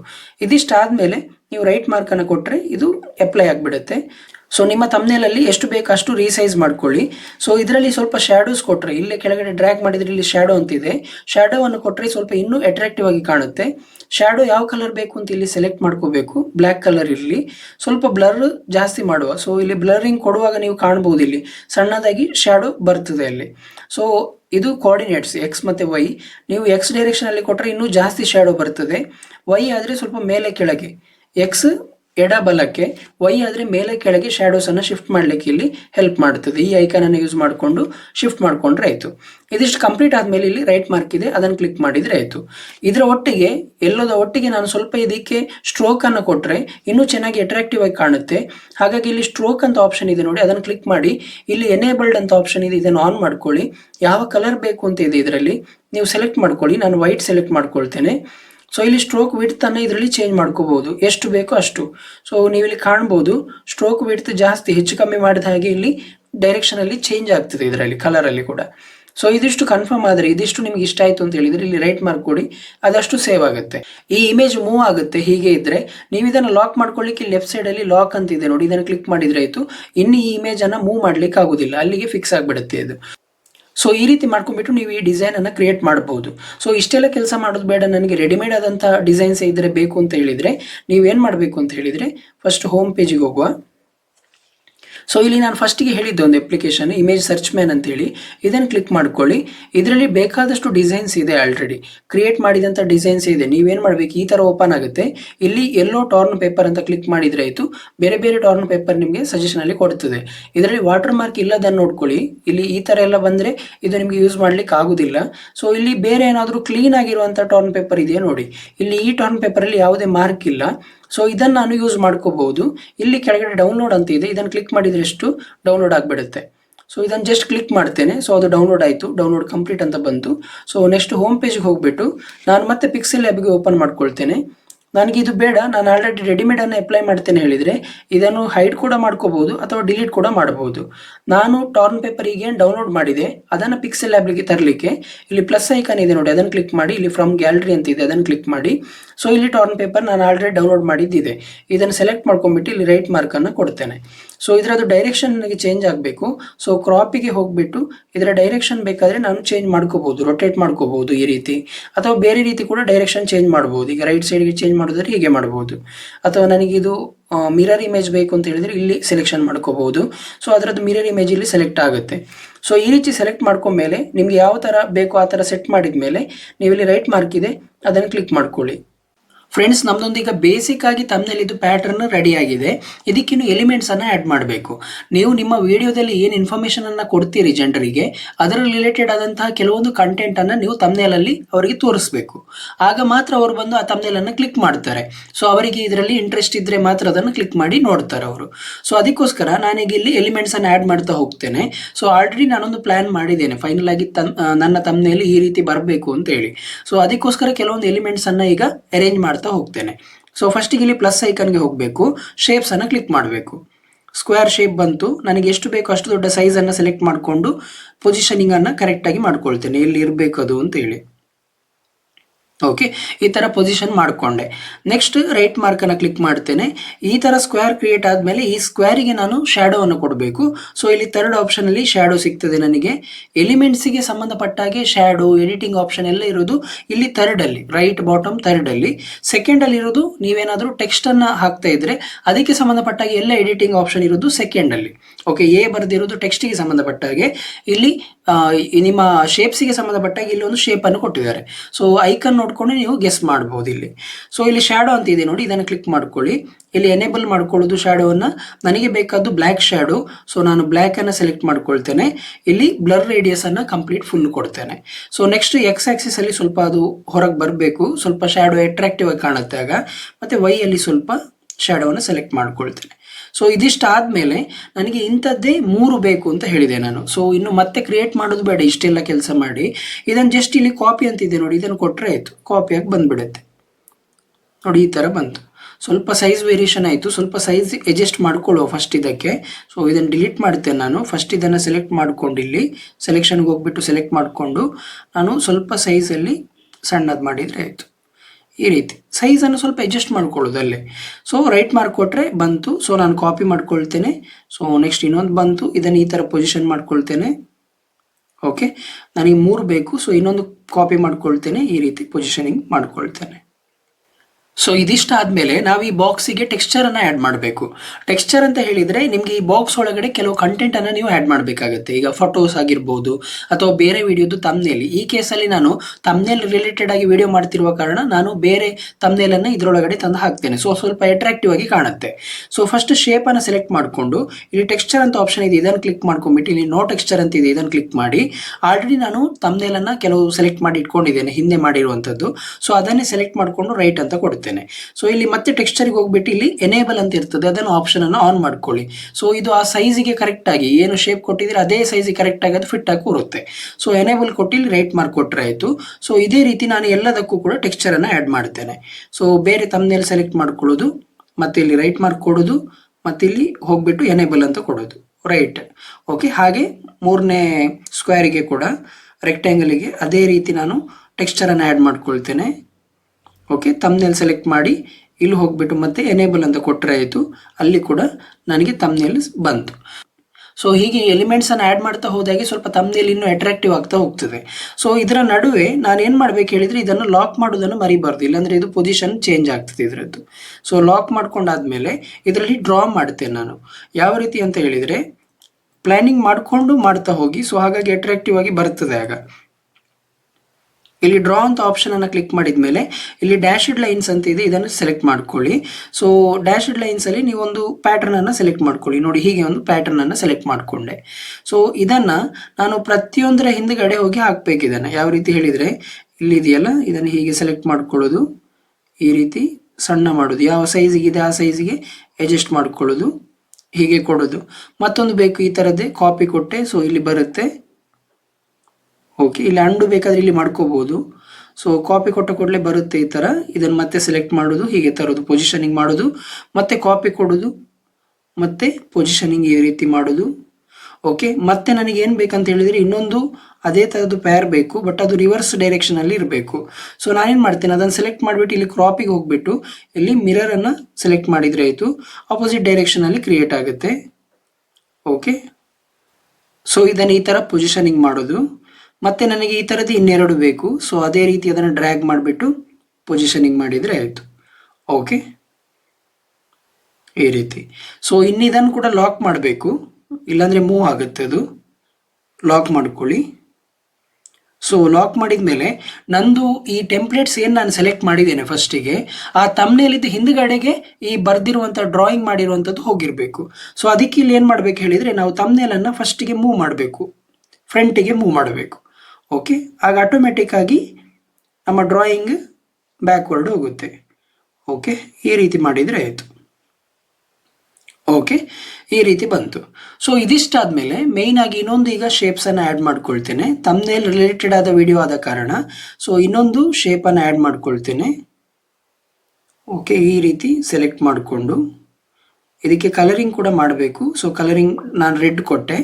ಇದಿಷ್ಟಾದಮೇಲೆ ನೀವು ರೈಟ್ ಮಾರ್ಕನ್ನು ಕೊಟ್ಟರೆ ಇದು ಅಪ್ಲೈ ಆಗಿಬಿಡುತ್ತೆ. ಸೊ ನಿಮ್ಮ ತಮ್ನೇಲಲ್ಲಿ ಎಷ್ಟು ಬೇಕು ಅಷ್ಟು ರೀಸೈಸ್ ಮಾಡ್ಕೊಳ್ಳಿ. ಸೊ ಇದರಲ್ಲಿ ಸ್ವಲ್ಪ ಶ್ಯಾಡೋಸ್ ಕೊಟ್ಟರೆ ಇಲ್ಲಿ ಕೆಳಗಡೆ ಡ್ರ್ಯಾಗ್ ಮಾಡಿದ್ರೆ ಇಲ್ಲಿ ಶ್ಯಾಡೋ ಅಂತಿದೆ ಶ್ಯಾಡೋವನ್ನು ಕೊಟ್ಟರೆ ಸ್ವಲ್ಪ ಇನ್ನೂ ಅಟ್ರಾಕ್ಟಿವ್ ಆಗಿ ಕಾಣುತ್ತೆ. ಶ್ಯಾಡೋ ಯಾವ ಕಲರ್ ಬೇಕು ಅಂತ ಇಲ್ಲಿ ಸೆಲೆಕ್ಟ್ ಮಾಡ್ಕೋಬೇಕು. ಬ್ಲ್ಯಾಕ್ ಕಲರ್ ಇರಲಿ. ಸ್ವಲ್ಪ ಬ್ಲರ್ ಜಾಸ್ತಿ ಮಾಡುವ. ಸೊ ಇಲ್ಲಿ ಬ್ಲರಿಂಗ್ ಕೊಡುವಾಗ ನೀವು ಕಾಣ್ಬೋದು ಇಲ್ಲಿ. ಸಣ್ಣದಾಗಿ ಶ್ಯಾಡೋ ಬರ್ತದೆ ಅಲ್ಲಿ. ಸೊ ಇದು ಕೋಆರ್ಡಿನೇಟ್ಸ್ ಎಕ್ಸ್ ಮತ್ತು ವೈ ನೀವು ಎಕ್ಸ್ ಡೈರೆಕ್ಷನಲ್ಲಿ ಕೊಟ್ಟರೆ ಇನ್ನೂ ಜಾಸ್ತಿ ಶ್ಯಾಡೋ ಬರ್ತದೆ. ವೈ ಆದರೆ ಸ್ವಲ್ಪ ಮೇಲೆ ಕೆಳಗೆ. ಎಕ್ಸ್ ಎಡ ಬಲಕ್ಕೆ ವೈ ಆದರೆ ಮೇಲೆ ಕೆಳಗೆ ಶ್ಯಾಡೋಸನ್ನು ಶಿಫ್ಟ್ ಮಾಡಲಿಕ್ಕೆ ಇಲ್ಲಿ ಹೆಲ್ಪ್ ಮಾಡ್ತದೆ. ಈ ಐಕನನ್ನು ಯೂಸ್ ಮಾಡಿಕೊಂಡು ಶಿಫ್ಟ್ ಮಾಡಿಕೊಂಡ್ರೆ ಆಯಿತು. ಇದಿಷ್ಟು ಕಂಪ್ಲೀಟ್ ಆದಮೇಲೆ ಇಲ್ಲಿ ರೈಟ್ ಮಾರ್ಕ್ ಇದೆ, ಅದನ್ನು ಕ್ಲಿಕ್ ಮಾಡಿದರೆ ಆಯಿತು. ಇದರ ಒಟ್ಟಿಗೆ, ಎಲ್ಲೋದ ಒಟ್ಟಿಗೆ ನಾನು ಸ್ವಲ್ಪ ಇದಕ್ಕೆ ಸ್ಟ್ರೋಕನ್ನು ಕೊಟ್ಟರೆ ಇನ್ನೂ ಚೆನ್ನಾಗಿ ಅಟ್ರಾಕ್ಟಿವ್ ಆಗಿ ಕಾಣುತ್ತೆ. ಹಾಗಾಗಿ ಇಲ್ಲಿ ಸ್ಟ್ರೋಕ್ ಅಂತ ಆಪ್ಷನ್ ಇದೆ ನೋಡಿ, ಅದನ್ನು ಕ್ಲಿಕ್ ಮಾಡಿ. ಇಲ್ಲಿ ಎನೇಬಲ್ಡ್ ಅಂತ ಆಪ್ಷನ್ ಇದೆ, ಇದನ್ನು ಆನ್ ಮಾಡ್ಕೊಳ್ಳಿ. ಯಾವ ಕಲರ್ ಬೇಕು ಅಂತ ಇದೆ ಇದರಲ್ಲಿ, ನೀವು ಸೆಲೆಕ್ಟ್ ಮಾಡ್ಕೊಳ್ಳಿ. ನಾನು ವೈಟ್ ಸೆಲೆಕ್ಟ್ ಮಾಡ್ಕೊಳ್ತೇನೆ. ಸೊ ಇಲ್ಲಿ ಸ್ಟ್ರೋಕ್ ವಿಡ್ತ್ ಅನ್ನ ಇದರಲ್ಲಿ ಚೇಂಜ್ ಮಾಡ್ಕೋಬಹುದು. ಎಷ್ಟು ಬೇಕೋ ಅಷ್ಟು. ಸೊ ನೀವು ಇಲ್ಲಿ ಕಾಣ್ಬೋದು, ಸ್ಟ್ರೋಕ್ ವಿಡ್ತ್ ಜಾಸ್ತಿ, ಹೆಚ್ಚು ಕಮ್ಮಿ ಮಾಡಿದ ಹಾಗೆ ಇಲ್ಲಿ ಡೈರೆಕ್ಷನ್ ಅಲ್ಲಿ ಚೇಂಜ್ ಆಗ್ತದೆ ಇದರಲ್ಲಿ ಕಲರ್ ಅಲ್ಲಿ ಕೂಡ. ಸೊ ಇದಿಷ್ಟು ಕನ್ಫರ್ಮ್ ಆದರೆ, ಇದಿಷ್ಟು ನಿಮ್ಗೆ ಇಷ್ಟ ಆಯ್ತು ಅಂತ ಹೇಳಿದ್ರೆ, ಇಲ್ಲಿ ರೈಟ್ ಮಾರ್ಕ್ ಕೊಡಿ, ಅದಷ್ಟು ಸೇವ್ ಆಗುತ್ತೆ. ಈ ಇಮೇಜ್ ಮೂವ್ ಆಗುತ್ತೆ, ಹೀಗೆ ಇದ್ರೆ, ನೀವು ಇದನ್ನು ಲಾಕ್ ಮಾಡ್ಕೊಳ್ಳಿಕ್ಕೆ ಲೆಫ್ಟ್ ಸೈಡ್ ಅಲ್ಲಿ ಲಾಕ್ ಅಂತ ಇದೆ ನೋಡಿ, ಇದನ್ನು ಕ್ಲಿಕ್ ಮಾಡಿದ್ರೆ ಆಯ್ತು. ಇನ್ನು ಈ ಇಮೇಜ್ ಅನ್ನ ಮೂವ್ ಮಾಡ್ಲಿಕ್ಕೆ ಆಗೋದಿಲ್ಲ, ಅಲ್ಲಿಗೆ ಫಿಕ್ಸ್ ಆಗಿಬಿಡುತ್ತೆ ಇದು. ಸೊ ಈ ರೀತಿ ಮಾಡ್ಕೊಂಡ್ಬಿಟ್ಟು ನೀವು ಈ ಡಿಸೈನ್ ಅನ್ನ ಕ್ರಿಯೇಟ್ ಮಾಡಬಹುದು ಸೊ ಇಷ್ಟೆಲ್ಲ ಕೆಲಸ ಮಾಡೋದು ಬೇಡ. ನನಗೆ ರೆಡಿಮೇಡ್ ಆದಂಥ ಡಿಸೈನ್ಸ್ ಇದ್ದರೆ ಬೇಕು ಅಂತ ಹೇಳಿದ್ರೆ, ನೀವೇನು ಮಾಡಬೇಕು ಅಂತ ಹೇಳಿದ್ರೆ ಫಸ್ಟ್ ಹೋಮ್ ಪೇಜಿಗೆ ಹೋಗುವ. ಸೊ ಇಲ್ಲಿ ನಾನು ಫಸ್ಟಿಗೆ ಹೇಳಿದ್ದೆ ಒಂದು ಅಪ್ಲಿಕೇಶನ್ ಇಮೇಜ್ ಸರ್ಚ್ ಮ್ಯಾನ್ ಅಂತ ಹೇಳಿ ಇದನ್ನು ಕ್ಲಿಕ್ ಮಾಡ್ಕೊಳ್ಳಿ. ಇದರಲ್ಲಿ ಬೇಕಾದಷ್ಟು ಡಿಸೈನ್ಸ್ ಇದೆ ಆಲ್ರೆಡಿ ಕ್ರಿಯೇಟ್ ಮಾಡಿದಂಥ ಡಿಸೈನ್ಸ್ ಇದೆ. ನೀವೇನು ಮಾಡಬೇಕು? ಈ ಥರ ಓಪನ್ ಆಗುತ್ತೆ. ಇಲ್ಲಿ ಎಲ್ಲೋ ಟಾರ್ನ್ ಪೇಪರ್ ಅಂತ ಕ್ಲಿಕ್ ಮಾಡಿದ್ರೆ ಆಯಿತು. ಬೇರೆ ಬೇರೆ ಟಾರ್ನ್ ಪೇಪರ್ ನಿಮಗೆ ಸಜೆಷನ್ ಅಲ್ಲಿ ಕೊಡ್ತದೆ. ಇದರಲ್ಲಿ ವಾಟರ್ ಮಾರ್ಕ್ ಇಲ್ಲದನ್ನು ನೋಡ್ಕೊಳ್ಳಿ. ಇಲ್ಲಿ ಈ ಥರ ಎಲ್ಲ ಬಂದರೆ ಇದು ನಿಮಗೆ ಯೂಸ್ ಮಾಡ್ಲಿಕ್ಕೆ ಆಗೋದಿಲ್ಲ. ಸೊ ಇಲ್ಲಿ ಬೇರೆ ಏನಾದರೂ ಕ್ಲೀನ್ ಆಗಿರುವಂಥ ಟಾರ್ನ್ ಪೇಪರ್ ಇದೆಯಾ ನೋಡಿ. ಇಲ್ಲಿ ಈ ಟಾರ್ನ್ ಪೇಪರಲ್ಲಿ ಯಾವುದೇ ಮಾರ್ಕ್ ಇಲ್ಲ. ಸೊ ಇದನ್ನು ನಾನು ಯೂಸ್ ಮಾಡ್ಕೋಬಹುದು. ಇಲ್ಲಿ ಕೆಳಗಡೆ ಡೌನ್ಲೋಡ್ ಅಂತ ಇದೆ. ಇದನ್ನು ಕ್ಲಿಕ್ ಮಾಡಿದ್ರೆ ಎಷ್ಟು? ಡೌನ್ಲೋಡ್ ಆಗಿಬಿಡುತ್ತೆ. ಸೊ ಇದನ್ನು ಜಸ್ಟ್ ಕ್ಲಿಕ್ ಮಾಡ್ತೇನೆ. ಸೊ ಅದು ಡೌನ್ಲೋಡ್ ಆಯಿತು. ಡೌನ್ಲೋಡ್ ಕಂಪ್ಲೀಟ್ ಅಂತ ಬಂತು. ಸೊ ನೆಕ್ಸ್ಟ್ ಹೋಮ್ ಪೇಜ್ಗೆ ಹೋಗ್ಬಿಟ್ಟು ನಾನು ಮತ್ತೆ ಪಿಕ್ಸೆಲ್ ಆ್ಯಪ್ಗೆ ಓಪನ್ ಮಾಡ್ಕೊಳ್ತೇನೆ. ನನಗೆ ಇದು ಬೇಡ, ನಾನು ಆಲ್ರೆಡಿ ರೆಡಿಮೇಡನ್ನು ಅಪ್ಲೈ ಮಾಡ್ತೇನೆ ಹೇಳಿದರೆ, ಇದನ್ನು ಹೈಡ್ ಕೂಡ ಮಾಡ್ಕೋಬಹುದು ಅಥವಾ ಡಿಲೀಟ್ ಕೂಡ ಮಾಡಬಹುದು. ನಾನು ಟಾರ್ನ್ ಪೇಪರ್ ಈಗೇನು ಡೌನ್ಲೋಡ್ ಮಾಡಿದೆ, ಅದನ್ನು ಪಿಕ್ಸೆಲ್ ಆ್ಯಪ್ಗೆ ತರಲಿಕ್ಕೆ, ಇಲ್ಲಿ ಪ್ಲಸ್ ಐಕಾನ್ ಇದೆ ನೋಡಿ, ಅದನ್ನು ಕ್ಲಿಕ್ ಮಾಡಿ, ಇಲ್ಲಿ ಫ್ರಮ್ ಗ್ಯಾಲರಿ ಅಂತ ಇದೆ, ಅದನ್ನು ಕ್ಲಿಕ್ ಮಾಡಿ. ಸೊ ಇಲ್ಲಿ ಟಾರ್ನ್ ಪೇಪರ್ ನಾನು ಆಲ್ರೆಡಿ ಡೌನ್ಲೋಡ್ ಮಾಡಿದ್ದಿದೆ. ಇದನ್ನು ಸೆಲೆಕ್ಟ್ ಮಾಡ್ಕೊಂಡ್ಬಿಟ್ಟು ಇಲ್ಲಿ ರೈಟ್ ಮಾರ್ಕನ್ನು ಕೊಡ್ತೇನೆ. ಸೊ ಇದರದ್ದು ಡೈರೆಕ್ಷನ್ ನನಗೆ ಚೇಂಜ್ ಆಗಬೇಕು. ಸೊ ಕ್ರಾಪಿಗೆ ಹೋಗ್ಬಿಟ್ಟು ಇದರ ಡೈರೆಕ್ಷನ್ ಬೇಕಾದರೆ ನಾನು ಚೇಂಜ್ ಮಾಡ್ಕೋಬಹುದು ರೊಟೇಟ್ ಮಾಡ್ಕೋಬಹುದು ಈ ರೀತಿ. ಅಥವಾ ಬೇರೆ ರೀತಿ ಕೂಡ ಡೈರೆಕ್ಷನ್ ಚೇಂಜ್ ಮಾಡಬಹುದು ಈಗ ರೈಟ್ ಸೈಡ್ಗೆ ಚೇಂಜ್ ಮಾಡೋದ್ರೆ ಹೀಗೆ ಮಾಡಬಹುದು ಅಥವಾ ನನಗೆ ಇದು ಮಿರರ್ ಇಮೇಜ್ ಬೇಕು ಅಂತ ಹೇಳಿದ್ರೆ ಇಲ್ಲಿ ಸೆಲೆಕ್ಷನ್ ಮಾಡ್ಕೋಬಹುದು ಸೊ ಅದರದ್ದು ಮಿರರ್ ಇಮೇಜ್ ಇಲ್ಲಿ ಸೆಲೆಕ್ಟ್ ಆಗುತ್ತೆ. ಸೊ ಈ ರೀತಿ ಸೆಲೆಕ್ಟ್ ಮಾಡ್ಕೊಂಡ್ಮೇಲೆ ನಿಮ್ಗೆ ಯಾವ ಥರ ಬೇಕೋ ಆ ಥರ ಸೆಟ್ ಮಾಡಿದ ಮೇಲೆ ನೀವು ಇಲ್ಲಿ ರೈಟ್ ಮಾರ್ಕ್ ಇದೆ, ಅದನ್ನು ಕ್ಲಿಕ್ ಮಾಡ್ಕೊಳ್ಳಿ. ಫ್ರೆಂಡ್ಸ್ ನಮ್ದೊಂದೀಗ ಬೇಸಿಕ್ ಆಗಿ ತಮ್ಮನಲ್ಲಿ ಇದು ಪ್ಯಾಟರ್ನ್ ರೆಡಿ ಆಗಿದೆ. ಇದಕ್ಕಿನ್ನು ಎಲಿಮೆಂಟ್ಸ್ ಅನ್ನ ಆಡ್ ಮಾಡಬೇಕು. ನೀವು ನಿಮ್ಮ ವಿಡಿಯೋದಲ್ಲಿ ಏನು ಇನ್ಫಾರ್ಮೇಶನ್ ಅನ್ನ ಕೊಡ್ತೀರಿ ಜನರಿಗೆ, ಅದರ ರಿಲೇಟೆಡ್ ಆದಂತಹ ಕೆಲವೊಂದು ಕಂಟೆಂಟ್ ಅನ್ನ ನೀವು ತಮ್ಮನೇಲಲ್ಲಿ ಅವರಿಗೆ ತೋರಿಸಬೇಕು. ಆಗ ಮಾತ್ರ ಅವರು ಬಂದು ಆ ತಮ್ಮನೇಲನ್ನು ಕ್ಲಿಕ್ ಮಾಡ್ತಾರೆ. ಸೊ ಅವರಿಗೆ ಇದರಲ್ಲಿ ಇಂಟ್ರೆಸ್ಟ್ ಇದ್ರೆ ಮಾತ್ರ ಅದನ್ನು ಕ್ಲಿಕ್ ಮಾಡಿ ನೋಡ್ತಾರೆ ಅವರು. ಸೊ ಅದಕ್ಕೋಸ್ಕರ ನಾನೀಗ ಇಲ್ಲಿ ಎಲಿಮೆಂಟ್ಸ್ ಅನ್ನ ಆಡ್ ಮಾಡ್ತಾ ಹೋಗ್ತೇನೆ. ಸೊ ಆಲ್ರೆಡಿ ನಾನೊಂದು ಪ್ಲಾನ್ ಮಾಡಿದ್ದೇನೆ. ಫೈನಲ್ ಆಗಿ ನನ್ನ ತಮ್ಮನೇಲಿ ಈ ರೀತಿ ಬರಬೇಕು ಅಂತ ಹೇಳಿ. ಸೊ ಅದಕ್ಕೋಸ್ಕರ ಕೆಲವೊಂದು ಎಲಿಮೆಂಟ್ಸ್ ಅನ್ನ ಈಗ ಅರೇಂಜ್ ಮಾಡ್ತಾ ಹೋಗ್ತೇನೆ. ಸೊ ಫಸ್ಟಿಗೆ ಇಲ್ಲಿ ಪ್ಲಸ್ ಐಕನ್ಗೆ ಹೋಗಬೇಕು. ಶೇಪ್ಸ್ ಅನ್ನ ಕ್ಲಿಕ್ ಮಾಡಬೇಕು. ಸ್ಕ್ವೇರ್ ಶೇಪ್ ಬಂತು. ನನಗೆ ಎಷ್ಟು ಬೇಕೋ ಅಷ್ಟು ದೊಡ್ಡ ಸೈಜ್ ಅನ್ನ ಸೆಲೆಕ್ಟ್ ಮಾಡಿಕೊಂಡು ಪೊಸಿಷನಿಂಗ್ ಅನ್ನ ಕರೆಕ್ಟ್ ಆಗಿ ಮಾಡ್ಕೊಳ್ತೇನೆ. ಎಲ್ಲಿ ಇರಬೇಕು ಅದು ಅಂತ ಹೇಳಿ. ಓಕೆ ಈ ಥರ ಪೊಸಿಷನ್ ಮಾಡಿಕೊಂಡೆ. ನೆಕ್ಸ್ಟ್ ರೈಟ್ ಮಾರ್ಕನ್ನು ಕ್ಲಿಕ್ ಮಾಡ್ತೇನೆ. ಈ ಥರ ಸ್ಕ್ವೇರ್ ಕ್ರಿಯೇಟ್ ಆದಮೇಲೆ ಈ ಸ್ಕ್ವೇರಿಗೆ ನಾನು ಶ್ಯಾಡೋವನ್ನು ಕೊಡಬೇಕು. ಸೊ ಇಲ್ಲಿ ಥರ್ಡ್ ಆಪ್ಷನಲ್ಲಿ ಶ್ಯಾಡೋ ಸಿಗ್ತದೆ ನನಗೆ. ಎಲಿಮೆಂಟ್ಸಿಗೆ ಸಂಬಂಧಪಟ್ಟ ಹಾಗೆ ಶ್ಯಾಡೋ ಎಡಿಟಿಂಗ್ ಆಪ್ಷನ್ ಎಲ್ಲ ಇರೋದು ಇಲ್ಲಿ ಥರ್ಡಲ್ಲಿ ರೈಟ್ ಬಾಟಮ್ ಥರ್ಡಲ್ಲಿ ಸೆಕೆಂಡಲ್ಲಿ ಇರೋದು ನೀವೇನಾದರೂ ಟೆಕ್ಸ್ಟನ್ನು ಹಾಕ್ತಾ ಇದ್ದರೆ ಅದಕ್ಕೆ ಸಂಬಂಧಪಟ್ಟ ಹಾಗೆ ಎಲ್ಲ ಎಡಿಟಿಂಗ್ ಆಪ್ಷನ್ ಇರೋದು ಸೆಕೆಂಡಲ್ಲಿ ಓಕೆ ಎ ಬರೆದಿರೋದು ಟೆಕ್ಸ್ಟಿಗೆ ಸಂಬಂಧಪಟ್ಟ ಹಾಗೆ. ಇಲ್ಲಿ ನಿಮ್ಮ ಶೇಪ್ಸಿಗೆ ಸಂಬಂಧಪಟ್ಟ ಹಾಗೆ ಇಲ್ಲಿ ಒಂದು ಶೇಪನ್ನು ಕೊಟ್ಟಿದ್ದಾರೆ. ಸೊ ಐಕನ್ ನೋಡ್ಕೊಂಡು ನೋಡ್ಕೊಂಡು ನೀವು ಗೆಸ್ ಮಾಡ್ಬೋದು ಇಲ್ಲಿ. ಸೊ ಇಲ್ಲಿ ಶ್ಯಾಡೋ ಅಂತ ಇದೆ ನೋಡಿ, ಇದನ್ನು ಕ್ಲಿಕ್ ಮಾಡ್ಕೊಳ್ಳಿ. ಇಲ್ಲಿ ಎನೇಬಲ್ ಮಾಡ್ಕೊಳ್ಳೋದು ಶ್ಯಾಡೋವನ್ನು ನನಗೆ ಬೇಕಾದ್ದು ಬ್ಲ್ಯಾಕ್ ಶ್ಯಾಡೋ ಸೊ ನಾನು ಬ್ಲ್ಯಾಕನ್ನು ಸೆಲೆಕ್ಟ್ ಮಾಡ್ಕೊಳ್ತೇನೆ. ಇಲ್ಲಿ ಬ್ಲರ್ ರೇಡಿಯಸನ್ನು ಕಂಪ್ಲೀಟ್ ಫುಲ್ ಕೊಡ್ತೇನೆ. ಸೊ ನೆಕ್ಸ್ಟ್ ಎಕ್ಸ್ ಆಕ್ಸಿಸಲ್ಲಿ ಸ್ವಲ್ಪ ಅದು ಹೊರಗೆ ಬರಬೇಕು. ಸ್ವಲ್ಪ ಶ್ಯಾಡೋ ಅಟ್ರಾಕ್ಟಿವ್ ಆಗಿ ಕಾಣುತ್ತೆ ಆಗ. ಮತ್ತು ವೈ ಅಲ್ಲಿ ಸ್ವಲ್ಪ ಶ್ಯಾಡೋವನ್ನು ಸೆಲೆಕ್ಟ್ ಮಾಡ್ಕೊಳ್ತೇನೆ. ಸೊ ಇದಿಷ್ಟು ಆದಮೇಲೆ ನನಗೆ ಇಂಥದ್ದೇ ಮೂರು ಬೇಕು ಅಂತ ಹೇಳಿದೆ ನಾನು. ಸೊ ಇನ್ನು ಮತ್ತೆ ಕ್ರಿಯೇಟ್ ಮಾಡೋದು ಬೇಡ, ಇಷ್ಟೆಲ್ಲ ಕೆಲಸ ಮಾಡಿ. ಇದನ್ನು ಜಸ್ಟ್ ಇಲ್ಲಿ ಕಾಪಿ ಅಂತಿದೆ ನೋಡಿ, ಇದನ್ನು ಕೊಟ್ಟರೆ ಆಯಿತು. ಕಾಪಿಯಾಗಿ ಬಂದುಬಿಡುತ್ತೆ. ನೋಡಿ, ಈ ಥರ ಬಂತು. ಸ್ವಲ್ಪ ಸೈಜ್ ವೇರಿಯೇಷನ್ ಆಯಿತು. ಸ್ವಲ್ಪ ಸೈಜ್ ಅಡ್ಜಸ್ಟ್ ಮಾಡ್ಕೊಳ್ಳೋ ಫಸ್ಟ್ ಇದಕ್ಕೆ. ಸೊ ಇದನ್ನು ಡಿಲೀಟ್ ಮಾಡ್ತೇನೆ ನಾನು. ಫಸ್ಟ್ ಇದನ್ನು ಸೆಲೆಕ್ಟ್ ಮಾಡ್ಕೊಂಡು ಇಲ್ಲಿ ಸೆಲೆಕ್ಷನ್ಗೆ ಹೋಗ್ಬಿಟ್ಟು ಸೆಲೆಕ್ಟ್ ಮಾಡಿಕೊಂಡು, ನಾನು ಸ್ವಲ್ಪ ಸೈಜಲ್ಲಿ ಸಣ್ಣದು ಮಾಡಿದರೆ ಆಯಿತು. ಈ ರೀತಿ. ಸೈಜನ್ನು ಸ್ವಲ್ಪ ಅಡ್ಜಸ್ಟ್ ಮಾಡ್ಕೊಳ್ಳೋದು ಅಲ್ಲೇ. ಸೊ ರೈಟ್ ಮಾರ್ಕ್ ಕೊಟ್ಟರೆ ಬಂತು. ಸೊ ನಾನು ಕಾಪಿ ಮಾಡ್ಕೊಳ್ತೇನೆ. ಸೊ ನೆಕ್ಸ್ಟ್ ಇನ್ನೊಂದು ಬಂತು. ಇದನ್ನು ಈ ಥರ ಪೊಸಿಷನ್ ಮಾಡ್ಕೊಳ್ತೇನೆ. ಓಕೆ ನನಗೆ ಮೂರು ಬೇಕು. ಸೊ ಇನ್ನೊಂದು ಕಾಪಿ ಮಾಡ್ಕೊಳ್ತೇನೆ. ಈ ರೀತಿ ಪೊಸಿಷನಿಂಗ್ ಮಾಡ್ಕೊಳ್ತೇನೆ. ಸೊ ಇದಿಷ್ಟ ಆದಮೇಲೆ ನಾವು ಈ ಬಾಕ್ಸಿಗೆ ಟೆಕ್ಸ್ಚರ್ ಅನ್ನ ಆ್ಯಡ್ ಮಾಡಬೇಕು. ಟೆಕ್ಸ್ಚರ್ ಅಂತ ಹೇಳಿದ್ರೆ ನಿಮಗೆ ಈ ಬಾಕ್ಸ್ ಒಳಗಡೆ ಕೆಲವು ಕಂಟೆಂಟ್ ಅನ್ನ ನೀವು ಆ್ಯಡ್ ಮಾಡಬೇಕಾಗುತ್ತೆ. ಈಗ ಫೋಟೋಸ್ ಆಗಿರ್ಬೋದು ಅಥವಾ ಬೇರೆ ವಿಡಿಯೋದು ತಮ್ನೇಲಿ ಈ ಕೇಸಲ್ಲಿ ನಾನು ತಮ್ನೇಲ್ ರಿಲೇಟೆಡ್ ಆಗಿ ವಿಡಿಯೋ ಮಾಡ್ತಿರುವ ಕಾರಣ ನಾನು ಬೇರೆ ತಮ್ನೇಲನ್ನು ಇದರೊಳಗಡೆ ತಂದು ಹಾಕ್ತೇನೆ. ಸೊ ಸ್ವಲ್ಪ ಅಟ್ರಾಕ್ಟಿವ್ ಆಗಿ ಕಾಣುತ್ತೆ. ಸೊ ಫಸ್ಟ್ ಶೇಪನ್ನು ಸೆಲೆಕ್ಟ್ ಮಾಡಿಕೊಂಡು ಇಲ್ಲಿ ಟೆಕ್ಸ್ಚರ್ ಅಂತ ಆಪ್ಷನ್ ಇದೆ, ಇದನ್ನು ಕ್ಲಿಕ್ ಮಾಡ್ಕೊಂಡ್ಬಿಟ್ಟು ಇಲ್ಲಿ ನೋ ಟೆಕ್ಸ್ಚರ್ ಅಂತ ಇದೆ, ಇದನ್ನು ಕ್ಲಿಕ್ ಮಾಡಿ. ಆಲ್ರೆಡಿ ನಾನು ತಮ್ನೇಲನ್ನು ಕೆಲವು ಸೆಲೆಕ್ಟ್ ಮಾಡಿ ಇಟ್ಕೊಂಡಿದ್ದೇನೆ, ಹಿಂದೆ ಮಾಡಿರುವಂಥದ್ದು ಸೊ ಅದನ್ನೇ ಸೆಲೆಕ್ಟ್ ಮಾಡಿಕೊಂಡು ರೈಟ್ ಅಂತ ಕೊಡ್ತೇನೆ. ಸೊ ಇಲ್ಲಿ ಮತ್ತೆ ಟೆಕ್ಸ್ಚರ್ಗೆ ಹೋಗ್ಬಿಟ್ಟು ಇಲ್ಲಿ ಎನೇಬಲ್ ಅಂತ ಇರ್ತದೆ. ಅದನ್ನು ಆಪ್ಷನ್ ಅನ್ನು ಆನ್ ಮಾಡ್ಕೊಳ್ಳಿ. ಸೊ ಇದು ಆ ಸೈಜಿಗೆ ಕರೆಕ್ಟ್ ಆಗಿ ಏನು ಶೇಪ್ ಕೊಟ್ಟಿದ್ರೆ ಅದೇ ಸೈಜಿಗೆ ಕರೆಕ್ಟ್ ಆಗಿ ಅದು ಫಿಟ್ ಆಗಿ ಕೂರುತ್ತೆ. ಸೊ ಎನೇಬಲ್ ಕೊಟ್ಟು ಇಲ್ಲಿ ರೈಟ್ ಮಾರ್ಕ್ ಕೊಟ್ಟರೆ ಆಯಿತು. ಸೊ ಇದೇ ರೀತಿ ನಾನು ಎಲ್ಲದಕ್ಕೂ ಕೂಡ ಟೆಕ್ಸ್ಚರ್ ಅನ್ನು ಆ್ಯಡ್ ಮಾಡ್ತೇನೆ. ಸೊ ಬೇರೆ ತಮ್ಮನೇಲಿ ಸೆಲೆಕ್ಟ್ ಮಾಡ್ಕೊಳ್ಳೋದು, ಮತ್ತೆ ಇಲ್ಲಿ ರೈಟ್ ಮಾರ್ಕ್ ಕೊಡೋದು, ಮತ್ತೆ ಇಲ್ಲಿ ಹೋಗ್ಬಿಟ್ಟು ಎನೇಬಲ್ ಅಂತ ಕೊಡೋದು. ರೈಟ್ ಓಕೆ ಹಾಗೆ ಮೂರನೇ ಸ್ಕ್ವೇರಿಗೆ ಕೂಡ ರೆಕ್ಟ್ಯಾಂಗಲಿಗೆ ಅದೇ ರೀತಿ ನಾನು ಟೆಕ್ಸ್ಚರನ್ನು ಆ್ಯಡ್ ಮಾಡ್ಕೊಳ್ತೇನೆ. ಓಕೆ ತಮ್ನೇಲ್ ಸೆಲೆಕ್ಟ್ ಮಾಡಿ, ಇಲ್ಲಿ ಹೋಗ್ಬಿಟ್ಟು ಮತ್ತೆ ಎನೇಬಲ್ ಅಂತ ಕೊಟ್ಟರೆ ಆಯಿತು. ಅಲ್ಲಿ ಕೂಡ ನನಗೆ ತಮ್ನೇಲ್ ಬಂತು. ಸೊ ಹೀಗೆ ಎಲಿಮೆಂಟ್ಸನ್ನು ಆ್ಯಡ್ ಮಾಡ್ತಾ ಹೋದಾಗೆ ಸ್ವಲ್ಪ ತಮ್ಮನೇಲಿ ಇನ್ನೂ ಅಟ್ರಾಕ್ಟಿವ್ ಆಗ್ತಾ ಹೋಗ್ತದೆ. ಸೊ ಇದರ ನಡುವೆ ನಾನು ಏನು ಮಾಡ್ಬೇಕು ಹೇಳಿದರೆ ಇದನ್ನು ಲಾಕ್ ಮಾಡೋದನ್ನು ಮರಿಬಾರ್ದು. ಇಲ್ಲಾಂದರೆ ಇದು ಪೊಸಿಷನ್ ಚೇಂಜ್ ಆಗ್ತದೆ ಇದರದ್ದು. ಸೊ ಲಾಕ್ ಮಾಡ್ಕೊಂಡಾದ್ಮೇಲೆ ಇದರಲ್ಲಿ ಡ್ರಾ ಮಾಡ್ತೇನೆ ನಾನು. ಯಾವ ರೀತಿ ಅಂತ ಹೇಳಿದರೆ ಪ್ಲ್ಯಾನಿಂಗ್ ಮಾಡಿಕೊಂಡು ಮಾಡ್ತಾ ಹೋಗಿ ಸೊ ಹಾಗಾಗಿ ಅಟ್ರಾಕ್ಟಿವ್ ಆಗಿ ಬರ್ತದೆ ಆಗ. ಇಲ್ಲಿ ಡ್ರಾ ಅಂತ ಆಪ್ಷನ್ ಅನ್ನು ಕ್ಲಿಕ್ ಮಾಡಿದ ಮೇಲೆ ಇಲ್ಲಿ ಡ್ಯಾಶಡ್ ಲೈನ್ಸ್ ಅಂತ ಇದೆ, ಇದನ್ನು ಸೆಲೆಕ್ಟ್ ಮಾಡ್ಕೊಳ್ಳಿ. ಸೊ ಡ್ಯಾಶಡ್ ಲೈನ್ಸ್ ಅಲ್ಲಿ ನೀವೊಂದು ಪ್ಯಾಟರ್ನ್ ಅನ್ನು ಸೆಲೆಕ್ಟ್ ಮಾಡ್ಕೊಳ್ಳಿ. ನೋಡಿ, ಹೀಗೆ ಒಂದು ಪ್ಯಾಟರ್ನ್ ಅನ್ನು ಸೆಲೆಕ್ಟ್ ಮಾಡಿಕೊಂಡೆ. ಸೊ ಇದನ್ನ ನಾನು ಪ್ರತಿಯೊಂದರ ಹಿಂದ್ಗಡೆ ಹೋಗಿ ಹಾಕ್ಬೇಕು ಇದನ್ನ ಯಾವ ರೀತಿ ಹೇಳಿದ್ರೆ, ಇಲ್ಲಿ ಇದೆಯಲ್ಲ, ಇದನ್ನು ಹೀಗೆ ಸೆಲೆಕ್ಟ್ ಮಾಡ್ಕೊಳ್ಳೋದು. ಈ ರೀತಿ ಸಣ್ಣ ಮಾಡೋದು. ಯಾವ ಸೈಜಿಗೆ ಇದೆ, ಆ ಸೈಜಿಗೆ ಅಡ್ಜಸ್ಟ್ ಮಾಡ್ಕೊಳ್ಳೋದು. ಹೀಗೆ ಕೊಡೋದು. ಮತ್ತೊಂದು ಬೇಕು ಈ ಥರದ್ದೇ ಕಾಪಿ ಕೊಟ್ಟೆ ಸೊ ಇಲ್ಲಿ ಬರುತ್ತೆ. ಓಕೆ ಇಲ್ಲಿ ಅಂಡು ಬೇಕಾದ್ರೆ ಇಲ್ಲಿ ಮಾಡ್ಕೋಬಹುದು ಸೊ ಕಾಪಿ ಕೊಟ್ಟ ಕೂಡಲೇ ಬರುತ್ತೆ ಈ ಥರ ಇದನ್ನು ಮತ್ತೆ ಸೆಲೆಕ್ಟ್ ಮಾಡೋದು, ಹೀಗೆ ತರೋದು ಪೊಸಿಷನಿಂಗ್ ಮಾಡೋದು, ಮತ್ತೆ ಕಾಪಿ ಕೊಡೋದು, ಮತ್ತೆ ಪೊಸಿಷನಿಂಗ್ ಈ ರೀತಿ ಮಾಡೋದು. ಓಕೆ ಮತ್ತೆ ನನಗೆ ಏನು ಬೇಕಂತ ಹೇಳಿದರೆ ಇನ್ನೊಂದು ಅದೇ ಥರದ್ದು ಪ್ಯಾರ್ ಬೇಕು ಬಟ್ ಅದು ರಿವರ್ಸ್ ಡೈರೆಕ್ಷನಲ್ಲಿ ಇರಬೇಕು. ಸೊ ನಾನೇನು ಮಾಡ್ತೇನೆ? ಅದನ್ನು ಸೆಲೆಕ್ಟ್ ಮಾಡಿಬಿಟ್ಟು ಇಲ್ಲಿ ಕ್ರಾಪಿಗೆ ಹೋಗ್ಬಿಟ್ಟು ಇಲ್ಲಿ ಮಿರರನ್ನು ಸೆಲೆಕ್ಟ್ ಮಾಡಿದರೆ ಆಯಿತು. ಆಪೋಸಿಟ್ ಡೈರೆಕ್ಷನಲ್ಲಿ ಕ್ರಿಯೇಟ್ ಆಗುತ್ತೆ. ಓಕೆ ಸೊ ಇದನ್ನು ಈ ಥರ ಪೊಸಿಷನಿಂಗ್ ಮಾಡೋದು. ಮತ್ತೆ ನನಗೆ ಈ ಥರದ್ದು ಇನ್ನೆರಡು ಬೇಕು. ಸೊ ಅದೇ ರೀತಿ ಅದನ್ನು ಡ್ರ್ಯಾಗ್ ಮಾಡಿಬಿಟ್ಟು ಪೊಸಿಷನಿಂಗ್ ಮಾಡಿದರೆ ಆಯಿತು. ಓಕೆ ಈ ರೀತಿ. ಸೊ ಇನ್ನಿದನ್ನು ಕೂಡ ಲಾಕ್ ಮಾಡಬೇಕು. ಇಲ್ಲಾಂದರೆ ಮೂವ್ ಆಗುತ್ತೆ ಅದು. ಲಾಕ್ ಮಾಡ್ಕೊಳ್ಳಿ. ಸೊ ಲಾಕ್ ಮಾಡಿದ ಮೇಲೆ ನಂದು ಈ ಟೆಂಪ್ಲೇಟ್ಸ್ ಏನು ನಾನು ಸೆಲೆಕ್ಟ್ ಮಾಡಿದ್ದೇನೆ ಫಸ್ಟಿಗೆ ಆ ತಮ್ಮನೇಲಿದ್ದು ಹಿಂದ್ಗಡೆಗೆ ಈ ಬರೆದಿರುವಂಥ ಡ್ರಾಯಿಂಗ್ ಮಾಡಿರುವಂಥದ್ದು ಹೋಗಿರಬೇಕು. ಸೊ ಅದಕ್ಕೆ ಇಲ್ಲಿ ಏನು ಮಾಡಬೇಕು ಹೇಳಿದರೆ ನಾವು ತಮ್ಮನೇಲನ್ನು ಫಸ್ಟಿಗೆ ಮೂವ್ ಮಾಡಬೇಕು. ಫ್ರಂಟಿಗೆ ಮೂವ್ ಮಾಡಬೇಕು. ಓಕೆ ಆಗ ಆಟೋಮೆಟಿಕ್ಕಾಗಿ ನಮ್ಮ ಡ್ರಾಯಿಂಗ್ ಬ್ಯಾಕ್ವರ್ಡ್ ಹೋಗುತ್ತೆ. ಓಕೆ ಈ ರೀತಿ ಮಾಡಿದರೆ ಆಯಿತು. ಓಕೆ ಈ ರೀತಿ ಬಂತು. ಸೊ ಇದಿಷ್ಟಾದಮೇಲೆ ಮೇಯ್ನ್ ಆಗಿ ಇನ್ನೊಂದು ಈಗ ಶೇಪ್ಸನ್ನು ಆ್ಯಡ್ ಮಾಡ್ಕೊಳ್ತೇನೆ. ತಮ್ಮನೇಲಿ ರಿಲೇಟೆಡ್ ಆದ ವಿಡಿಯೋ ಆದ ಕಾರಣ ಸೊ ಇನ್ನೊಂದು ಶೇಪನ್ನು ಆ್ಯಡ್ ಮಾಡ್ಕೊಳ್ತೇನೆ. ಓಕೆ ಈ ರೀತಿ ಸೆಲೆಕ್ಟ್ ಮಾಡಿಕೊಂಡು. ಇದಕ್ಕೆ ಕಲರಿಂಗ್ ಕೂಡ ಮಾಡಬೇಕು. ಸೊ ಕಲರಿಂಗ್ ನಾನು ರೆಡ್ ಕೊಟ್ಟೆ.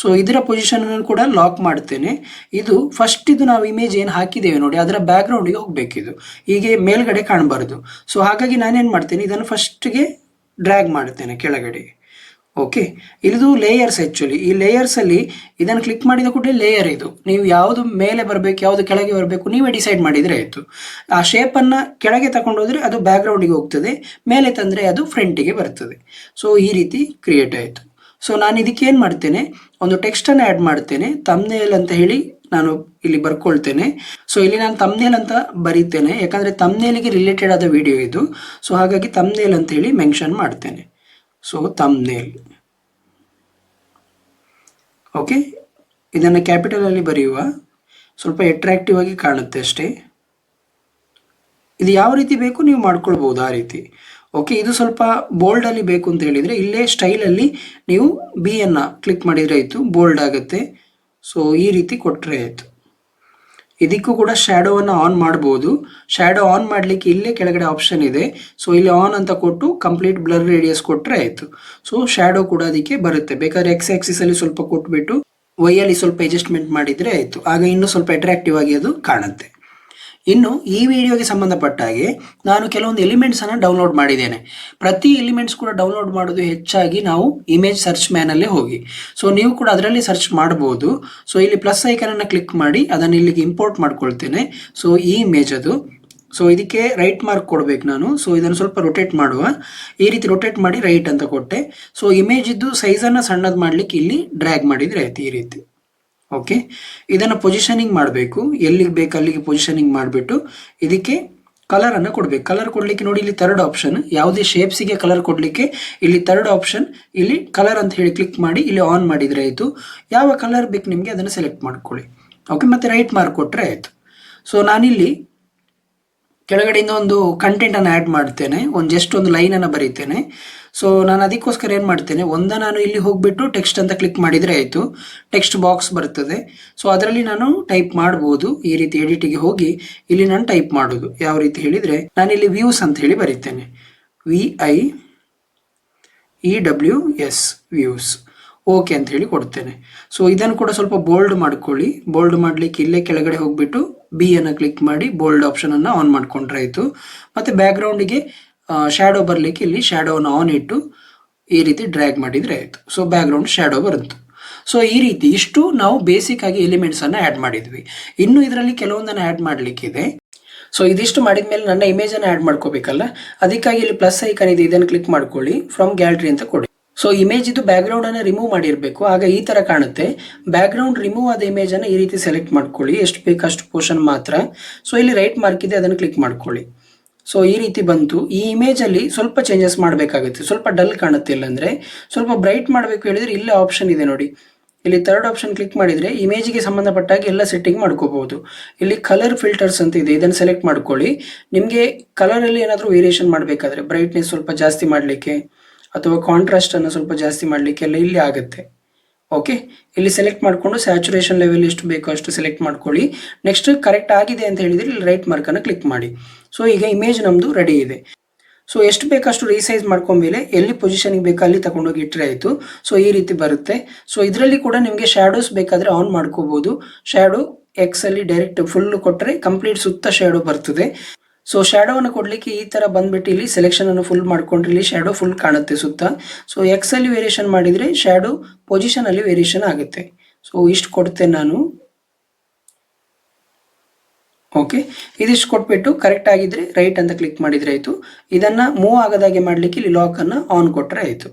ಸೊ ಇದರ ಪೊಸಿಷನನ್ನು ಕೂಡ ಲಾಕ್ ಮಾಡ್ತೇನೆ. ಇದು ಫಸ್ಟ್ ಇದು ನಾವು ಇಮೇಜ್ ಏನು ಹಾಕಿದ್ದೇವೆ ನೋಡಿ, ಅದರ ಬ್ಯಾಕ್ಗ್ರೌಂಡಿಗೆ ಹೋಗಬೇಕಿದು. ಹೀಗೆ ಮೇಲ್ಗಡೆ ಕಾಣಬಾರದು. ಸೊ ಹಾಗಾಗಿ ನಾನೇನು ಮಾಡ್ತೇನೆ, ಇದನ್ನು ಫಸ್ಟ್ಗೆ ಡ್ರ್ಯಾಗ್ ಮಾಡ್ತೇನೆ ಕೆಳಗಡೆ. ಓಕೆ ಇದು ಲೇಯರ್ಸ್ ಆ್ಯಕ್ಚುಲಿ ಈ ಲೇಯರ್ಸಲ್ಲಿ ಇದನ್ನು ಕ್ಲಿಕ್ ಮಾಡಿದ ಕೂಡಲೇ ಲೇಯರ್ ಇದು. ನೀವು ಯಾವುದು ಮೇಲೆ ಬರಬೇಕು, ಯಾವುದು ಕೆಳಗೆ ಬರಬೇಕು ನೀವೇ ಡಿಸೈಡ್ ಮಾಡಿದರೆ ಆಯಿತು. ಆ ಶೇಪನ್ನು ಕೆಳಗೆ ತಗೊಂಡೋದ್ರೆ ಅದು ಬ್ಯಾಕ್ಗ್ರೌಂಡಿಗೆ ಹೋಗ್ತದೆ, ಮೇಲೆ ತಂದರೆ ಅದು ಫ್ರಂಟಿಗೆ ಬರ್ತದೆ. ಸೊ ಈ ರೀತಿ ಕ್ರಿಯೇಟ್ ಆಯಿತು. ಸೊ ನಾನು ಇದಕ್ಕೆ ಏನು ಮಾಡ್ತೇನೆ? ಒಂದು ಟೆಕ್ಸ್ಟನ್ನು ಆ್ಯಡ್ ಮಾಡ್ತೇನೆ. ತಮ್ನೇಲ್ ಅಂತ ಹೇಳಿ ನಾನು ಇಲ್ಲಿ ಬರ್ಕೊಳ್ತೇನೆ. ಸೊ ಇಲ್ಲಿ ನಾನು ತಮ್ನೇಲ್ ಅಂತ ಬರೀತೇನೆ. ಯಾಕಂದರೆ ತಮ್ನೇಲಿಗೆ ರಿಲೇಟೆಡ್ ಆದ ವಿಡಿಯೋ ಇದು. ಸೊ ಹಾಗಾಗಿ ತಮ್ನೇಲ್ ಅಂತ ಹೇಳಿ ಮೆನ್ಷನ್ ಮಾಡ್ತೇನೆ. ಸೊ ತಮ್ನೇಲ್ ಓಕೆ ಇದನ್ನು ಕ್ಯಾಪಿಟಲಲ್ಲಿ ಬರೆಯುವ ಸ್ವಲ್ಪ ಅಟ್ರಾಕ್ಟಿವ್ ಆಗಿ ಕಾಣುತ್ತೆ ಅಷ್ಟೇ. ಇದು ಯಾವ ರೀತಿ ಬೇಕು ನೀವು ಮಾಡ್ಕೊಳ್ಬೋದು ಆ ರೀತಿ. ಓಕೆ ಇದು ಸ್ವಲ್ಪ ಬೋಲ್ಡಲ್ಲಿ ಬೇಕು ಅಂತ ಹೇಳಿದರೆ ಇಲ್ಲೇ ಸ್ಟೈಲಲ್ಲಿ ನೀವು ಬಿ ಅನ್ನು ಕ್ಲಿಕ್ ಮಾಡಿದರೆ ಆಯಿತು ಬೋಲ್ಡ್ ಆಗುತ್ತೆ. ಸೊ ಈ ರೀತಿ ಕೊಟ್ಟರೆ ಆಯಿತು. ಇದಕ್ಕೂ ಕೂಡ ಶ್ಯಾಡೋವನ್ನು ಆನ್ ಮಾಡ್ಬೋದು. ಶ್ಯಾಡೋ ಆನ್ ಮಾಡಲಿಕ್ಕೆ ಇಲ್ಲೇ ಕೆಳಗಡೆ ಆಪ್ಷನ್ ಇದೆ. ಸೊ ಇಲ್ಲಿ ಆನ್ ಅಂತ ಕೊಟ್ಟು ಕಂಪ್ಲೀಟ್ ಬ್ಲರ್ ರೇಡಿಯಸ್ ಕೊಟ್ಟರೆ ಆಯಿತು. ಸೊ ಶ್ಯಾಡೋ ಕೂಡ ಅದಕ್ಕೆ ಬರುತ್ತೆ. ಬೇಕಾದ್ರೆ ಎಕ್ಸ್ ಆಕ್ಸಿಸಲ್ಲಿ ಸ್ವಲ್ಪ ಕೊಟ್ಬಿಟ್ಟು ವೈಯಲ್ಲಿ ಸ್ವಲ್ಪ ಅಡ್ಜಸ್ಟ್ಮೆಂಟ್ ಮಾಡಿದರೆ ಆಯಿತು. ಆಗ ಇನ್ನೂ ಸ್ವಲ್ಪ ಅಟ್ರಾಕ್ಟಿವ್ ಆಗಿ ಅದು ಕಾಣುತ್ತೆ. ಇನ್ನು ಈ ವಿಡಿಯೋಗೆ ಸಂಬಂಧಪಟ್ಟ ಹಾಗೆ ನಾನು ಕೆಲವೊಂದು ಎಲಿಮೆಂಟ್ಸನ್ನು ಡೌನ್ಲೋಡ್ ಮಾಡಿದ್ದೇನೆ. ಪ್ರತಿ ಎಲಿಮೆಂಟ್ಸ್ ಕೂಡ ಡೌನ್ಲೋಡ್ ಮಾಡೋದು ಹೆಚ್ಚಾಗಿ ನಾವು ಇಮೇಜ್ ಸರ್ಚ್ ಮ್ಯಾನಲ್ಲೇ ಹೋಗಿ. ಸೊ ನೀವು ಕೂಡ ಅದರಲ್ಲಿ ಸರ್ಚ್ ಮಾಡ್ಬೋದು. ಸೊ ಇಲ್ಲಿ ಪ್ಲಸ್ ಐಕನನ್ನು ಕ್ಲಿಕ್ ಮಾಡಿ, ಅದನ್ನು ಇಲ್ಲಿಗೆ ಇಂಪೋರ್ಟ್ ಮಾಡ್ಕೊಳ್ತೇನೆ. ಸೊ ಈ ಇಮೇಜ್ ಅದು. ಸೊ ಇದಕ್ಕೆ ರೈಟ್ ಮಾರ್ಕ್ ಕೊಡಬೇಕು ನಾನು. ಸೊ ಇದನ್ನು ಸ್ವಲ್ಪ ರೊಟೇಟ್ ಮಾಡುವ. ಈ ರೀತಿ ರೊಟೇಟ್ ಮಾಡಿ ರೈಟ್ ಅಂತ ಕೊಟ್ಟೆ. ಸೊ ಇಮೇಜ್ ಇದ್ದು ಸೈಜನ್ನು ಸಣ್ಣದು ಮಾಡಲಿಕ್ಕೆ ಇಲ್ಲಿ ಡ್ರ್ಯಾಗ್ ಮಾಡಿದರೆ ಆಯ್ತು ಈ ರೀತಿ. ಓಕೆ ಇದನ್ನು ಪೊಸಿಷನಿಂಗ್ ಮಾಡಬೇಕು. ಎಲ್ಲಿಗೆ ಬೇಕು ಅಲ್ಲಿಗೆ ಪೊಸಿಷನಿಂಗ್ ಮಾಡಿಬಿಟ್ಟು ಇದಕ್ಕೆ ಕಲರನ್ನು ಕೊಡಬೇಕು. ಕಲರ್ ಕೊಡಲಿಕ್ಕೆ ನೋಡಿ, ಇಲ್ಲಿ ಥರ್ಡ್ ಆಪ್ಷನ್ ಯಾವುದೇ ಶೇಪ್ಸಿಗೆ ಕಲರ್ ಕೊಡಲಿಕ್ಕೆ ಇಲ್ಲಿ ತರ್ಡ್ ಆಪ್ಷನ್ ಇಲ್ಲಿ ಕಲರ್ ಅಂತ ಹೇಳಿ ಕ್ಲಿಕ್ ಮಾಡಿ, ಇಲ್ಲಿ ಆನ್ ಮಾಡಿದರೆ ಆಯಿತು. ಯಾವ ಕಲರ್ ಬೇಕು ನಿಮಗೆ ಅದನ್ನು ಸೆಲೆಕ್ಟ್ ಮಾಡ್ಕೊಳ್ಳಿ. ಓಕೆ ಮತ್ತು ರೈಟ್ ಮಾರ್ಕ್ ಕೊಟ್ಟರೆ ಆಯಿತು. ಸೊ ನಾನಿಲ್ಲಿ ಕೆಳಗಡೆಯಿಂದ ಒಂದು ಕಂಟೆಂಟನ್ನು ಆ್ಯಡ್ ಮಾಡ್ತೇನೆ. ಒಂದು ಜಸ್ಟ್ ಒಂದು ಲೈನನ್ನು ಬರೀತೇನೆ. ಸೊ ನಾನು ಅದಕ್ಕೋಸ್ಕರ ಏನು ಮಾಡ್ತೇನೆ, ಒಂದ ನಾನು ಇಲ್ಲಿ ಹೋಗಿಬಿಟ್ಟು ಟೆಕ್ಸ್ಟ್ ಅಂತ ಕ್ಲಿಕ್ ಮಾಡಿದರೆ ಆಯಿತು ಟೆಕ್ಸ್ಟ್ ಬಾಕ್ಸ್ ಬರ್ತದೆ. ಸೊ ಅದರಲ್ಲಿ ನಾನು ಟೈಪ್ ಮಾಡ್ಬೋದು, ಈ ರೀತಿ ಎಡಿಟಿಗೆ ಹೋಗಿ ಇಲ್ಲಿ ನಾನು ಟೈಪ್ ಮಾಡೋದು. ಯಾವ ರೀತಿ ಹೇಳಿದರೆ ಇಲ್ಲಿ ವ್ಯೂಸ್ ಅಂತ ಹೇಳಿ ಬರೀತೇನೆ. V I E W S views okay ಅಂತ ಹೇಳಿ ಕೊಡ್ತೇನೆ. ಸೊ ಇದನ್ನು ಕೂಡ ಸ್ವಲ್ಪ ಬೋಲ್ಡ್ ಮಾಡ್ಕೊಳ್ಳಿ. ಬೋಲ್ಡ್ ಮಾಡಲಿಕ್ಕೆ ಇಲ್ಲೇ ಕೆಳಗಡೆ ಹೋಗ್ಬಿಟ್ಟು ಬಿ ಅನ್ನು ಕ್ಲಿಕ್ ಮಾಡಿ ಬೋಲ್ಡ್ ಆಪ್ಷನನ್ನು ಆನ್ ಮಾಡ್ಕೊಂಡ್ರೆ ಆಯಿತು. ಮತ್ತು ಬ್ಯಾಕ್ಗ್ರೌಂಡಿಗೆ ಶ್ಯಾಡೋ ಬರಲಿಕ್ಕೆ ಇಲ್ಲಿ ಶ್ಯಾಡೋನ ಆನ್ ಇಟ್ಟು ಈ ರೀತಿ ಡ್ರ್ಯಾಗ್ ಮಾಡಿದರೆ ಆಯಿತು. ಸೊ ಬ್ಯಾಕ್ಗ್ರೌಂಡ್ ಶ್ಯಾಡೋ ಬರುತ್ತೆ. ಸೊ ಈ ರೀತಿ ಇಷ್ಟು ನಾವು ಬೇಸಿಕ್ ಆಗಿ ಎಲಿಮೆಂಟ್ಸನ್ನು ಆ್ಯಡ್ ಮಾಡಿದ್ವಿ. ಇನ್ನು ಇದರಲ್ಲಿ ಕೆಲವೊಂದನ್ನು ಆ್ಯಡ್ ಮಾಡಲಿಕ್ಕಿದೆ. ಸೊ ಇದಿಷ್ಟು ಮಾಡಿದ ಮೇಲೆ ನನ್ನ ಇಮೇಜನ್ನು ಆ್ಯಡ್ ಮಾಡ್ಕೋಬೇಕಲ್ಲ? ಅದಕ್ಕಾಗಿ ಇಲ್ಲಿ ಪ್ಲಸ್ ಐಕನ್ ಇದೆ, ಇದನ್ನು ಕ್ಲಿಕ್ ಮಾಡ್ಕೊಳ್ಳಿ. ಫ್ರಮ್ ಗ್ಯಾಲರಿ ಅಂತ ಕೊಡಿ. ಸೊ ಇಮೇಜ್ ಇದು ಬ್ಯಾಕ್ಗ್ರೌಂಡನ್ನು ರಿಮೂವ್ ಮಾಡಿರಬೇಕು. ಆಗ ಈ ತರ ಕಾಣುತ್ತೆ. ಬ್ಯಾಕ್ಗ್ರೌಂಡ್ ರಿಮೂವ್ ಆದ ಇಮೇಜ್ ಅನ್ನು ಈ ರೀತಿ ಸೆಲೆಕ್ಟ್ ಮಾಡ್ಕೊಳ್ಳಿ. ಎಷ್ಟು ಬೇಕಷ್ಟು ಪೋರ್ಷನ್ ಮಾತ್ರ. ಸೊ ಇಲ್ಲಿ ರೈಟ್ ಮಾರ್ಕ್ ಇದೆ, ಅದನ್ನು ಕ್ಲಿಕ್ ಮಾಡ್ಕೊಳ್ಳಿ. ಸೊ ಈ ರೀತಿ ಬಂತು. ಈ ಇಮೇಜ್ ಅಲ್ಲಿ ಸ್ವಲ್ಪ ಚೇಂಜಸ್ ಮಾಡಬೇಕಾಗುತ್ತೆ. ಸ್ವಲ್ಪ ಡಲ್ ಕಾಣುತ್ತೆ ಸ್ವಲ್ಪ ಬ್ರೈಟ್ ಮಾಡಬೇಕು ಹೇಳಿದ್ರೆ ಇಲ್ಲೇ ಆಪ್ಷನ್ ಇದೆ ನೋಡಿ. ಇಲ್ಲಿ ಥರ್ಡ್ ಆಪ್ಷನ್ ಕ್ಲಿಕ್ ಮಾಡಿದರೆ ಇಮೇಜಿಗೆ ಸಂಬಂಧಪಟ್ಟಾಗಿ ಎಲ್ಲ ಸೆಟ್ಟಿಂಗ್ ಮಾಡ್ಕೋಬಹುದು. ಇಲ್ಲಿ ಕಲರ್ ಫಿಲ್ಟರ್ಸ್ ಅಂತ ಇದೆ. ಇದನ್ನು ಸೆಲೆಕ್ಟ್ ಮಾಡ್ಕೊಳ್ಳಿ. ನಿಮಗೆ ಕಲರಲ್ಲಿ ಏನಾದರೂ ವೇರಿಯೇಷನ್ ಮಾಡಬೇಕಾದ್ರೆ ಬ್ರೈಟ್ನೆಸ್ ಸ್ವಲ್ಪ ಜಾಸ್ತಿ ಮಾಡಲಿಕ್ಕೆ, ಅಥವಾ ಕಾಂಟ್ರಾಸ್ಟನ್ನು ಸ್ವಲ್ಪ ಜಾಸ್ತಿ ಮಾಡಲಿಕ್ಕೆ ಎಲ್ಲ ಇಲ್ಲಿ ಆಗುತ್ತೆ. ಓಕೆ ಇಲ್ಲಿ ಸೆಲೆಕ್ಟ್ ಮಾಡಿಕೊಂಡು ಸ್ಯಾಚುರೇಷನ್ ಲೆವೆಲ್ ಎಷ್ಟು ಬೇಕೋ ಅಷ್ಟು ಸೆಲೆಕ್ಟ್ ಮಾಡ್ಕೊಳ್ಳಿ. ನೆಕ್ಸ್ಟ್ ಕರೆಕ್ಟ್ ಆಗಿದೆ ಅಂತ ಹೇಳಿದರೆ ಇಲ್ಲಿ ರೈಟ್ ಮಾರ್ಕನ್ನು ಕ್ಲಿಕ್ ಮಾಡಿ. ಸೊ ಈಗ ಇಮೇಜ್ ನಮ್ಮದು ರೆಡಿ ಇದೆ. ಸೊ ಎಷ್ಟು ಬೇಕಷ್ಟು ರೀಸೈಸ್ ಮಾಡ್ಕೊಂಡ್ಮೇಲೆ ಎಲ್ಲಿ ಪೊಸಿಷನಿಗೆ ಬೇಕು ಅಲ್ಲಿ ತಗೊಂಡೋಗಿ ಇಟ್ಟರೆ ಆಯಿತು. ಸೊ ಈ ರೀತಿ ಬರುತ್ತೆ. ಸೊ ಇದರಲ್ಲಿ ಕೂಡ ನಿಮಗೆ ಶ್ಯಾಡೋಸ್ ಬೇಕಾದರೆ ಆನ್ ಮಾಡ್ಕೋಬೋದು. ಶ್ಯಾಡೋ ಎಕ್ಸಲ್ಲಿ ಡೈರೆಕ್ಟ್ ಫುಲ್ ಕೊಟ್ಟರೆ ಕಂಪ್ಲೀಟ್ ಸುತ್ತ ಶ್ಯಾಡೋ ಬರ್ತದೆ. ಸೊ ಶ್ಯಾಡೋವನ್ನು ಕೊಡಲಿಕ್ಕೆ ಈ ಥರ ಬಂದ್ಬಿಟ್ಟು ಇಲ್ಲಿ ಸೆಲೆಕ್ಷನ್ ಅನ್ನು ಫುಲ್ ಮಾಡ್ಕೊಂಡ್ರೆ ಇಲ್ಲಿ ಶ್ಯಾಡೋ ಫುಲ್ ಕಾಣುತ್ತೆ ಸುತ್ತ. ಸೊ ಎಕ್ಸಲ್ಲಿ ವೇರಿಯೇಷನ್ ಮಾಡಿದರೆ ಶ್ಯಾಡೋ ಪೊಸಿಷನಲ್ಲಿ ವೇರಿಯೇಷನ್ ಆಗುತ್ತೆ. ಸೊ ಇಷ್ಟು ಕೊಡ್ತೇನೆ ನಾನು. ಓಕೆ ಇದಿಷ್ಟು ಕೊಟ್ಬಿಟ್ಟು ಕರೆಕ್ಟ್ ಆಗಿದ್ರೆ ರೈಟ್ ಅಂತ ಕ್ಲಿಕ್ ಮಾಡಿದ್ರೆ ಆಯಿತು. ಇದನ್ನು ಮೂವ್ ಆಗದಾಗೆ ಮಾಡಲಿಕ್ಕೆ ಇಲ್ಲಿ ಲಾಕನ್ನು ಆನ್ ಕೊಟ್ಟರೆ ಆಯಿತು.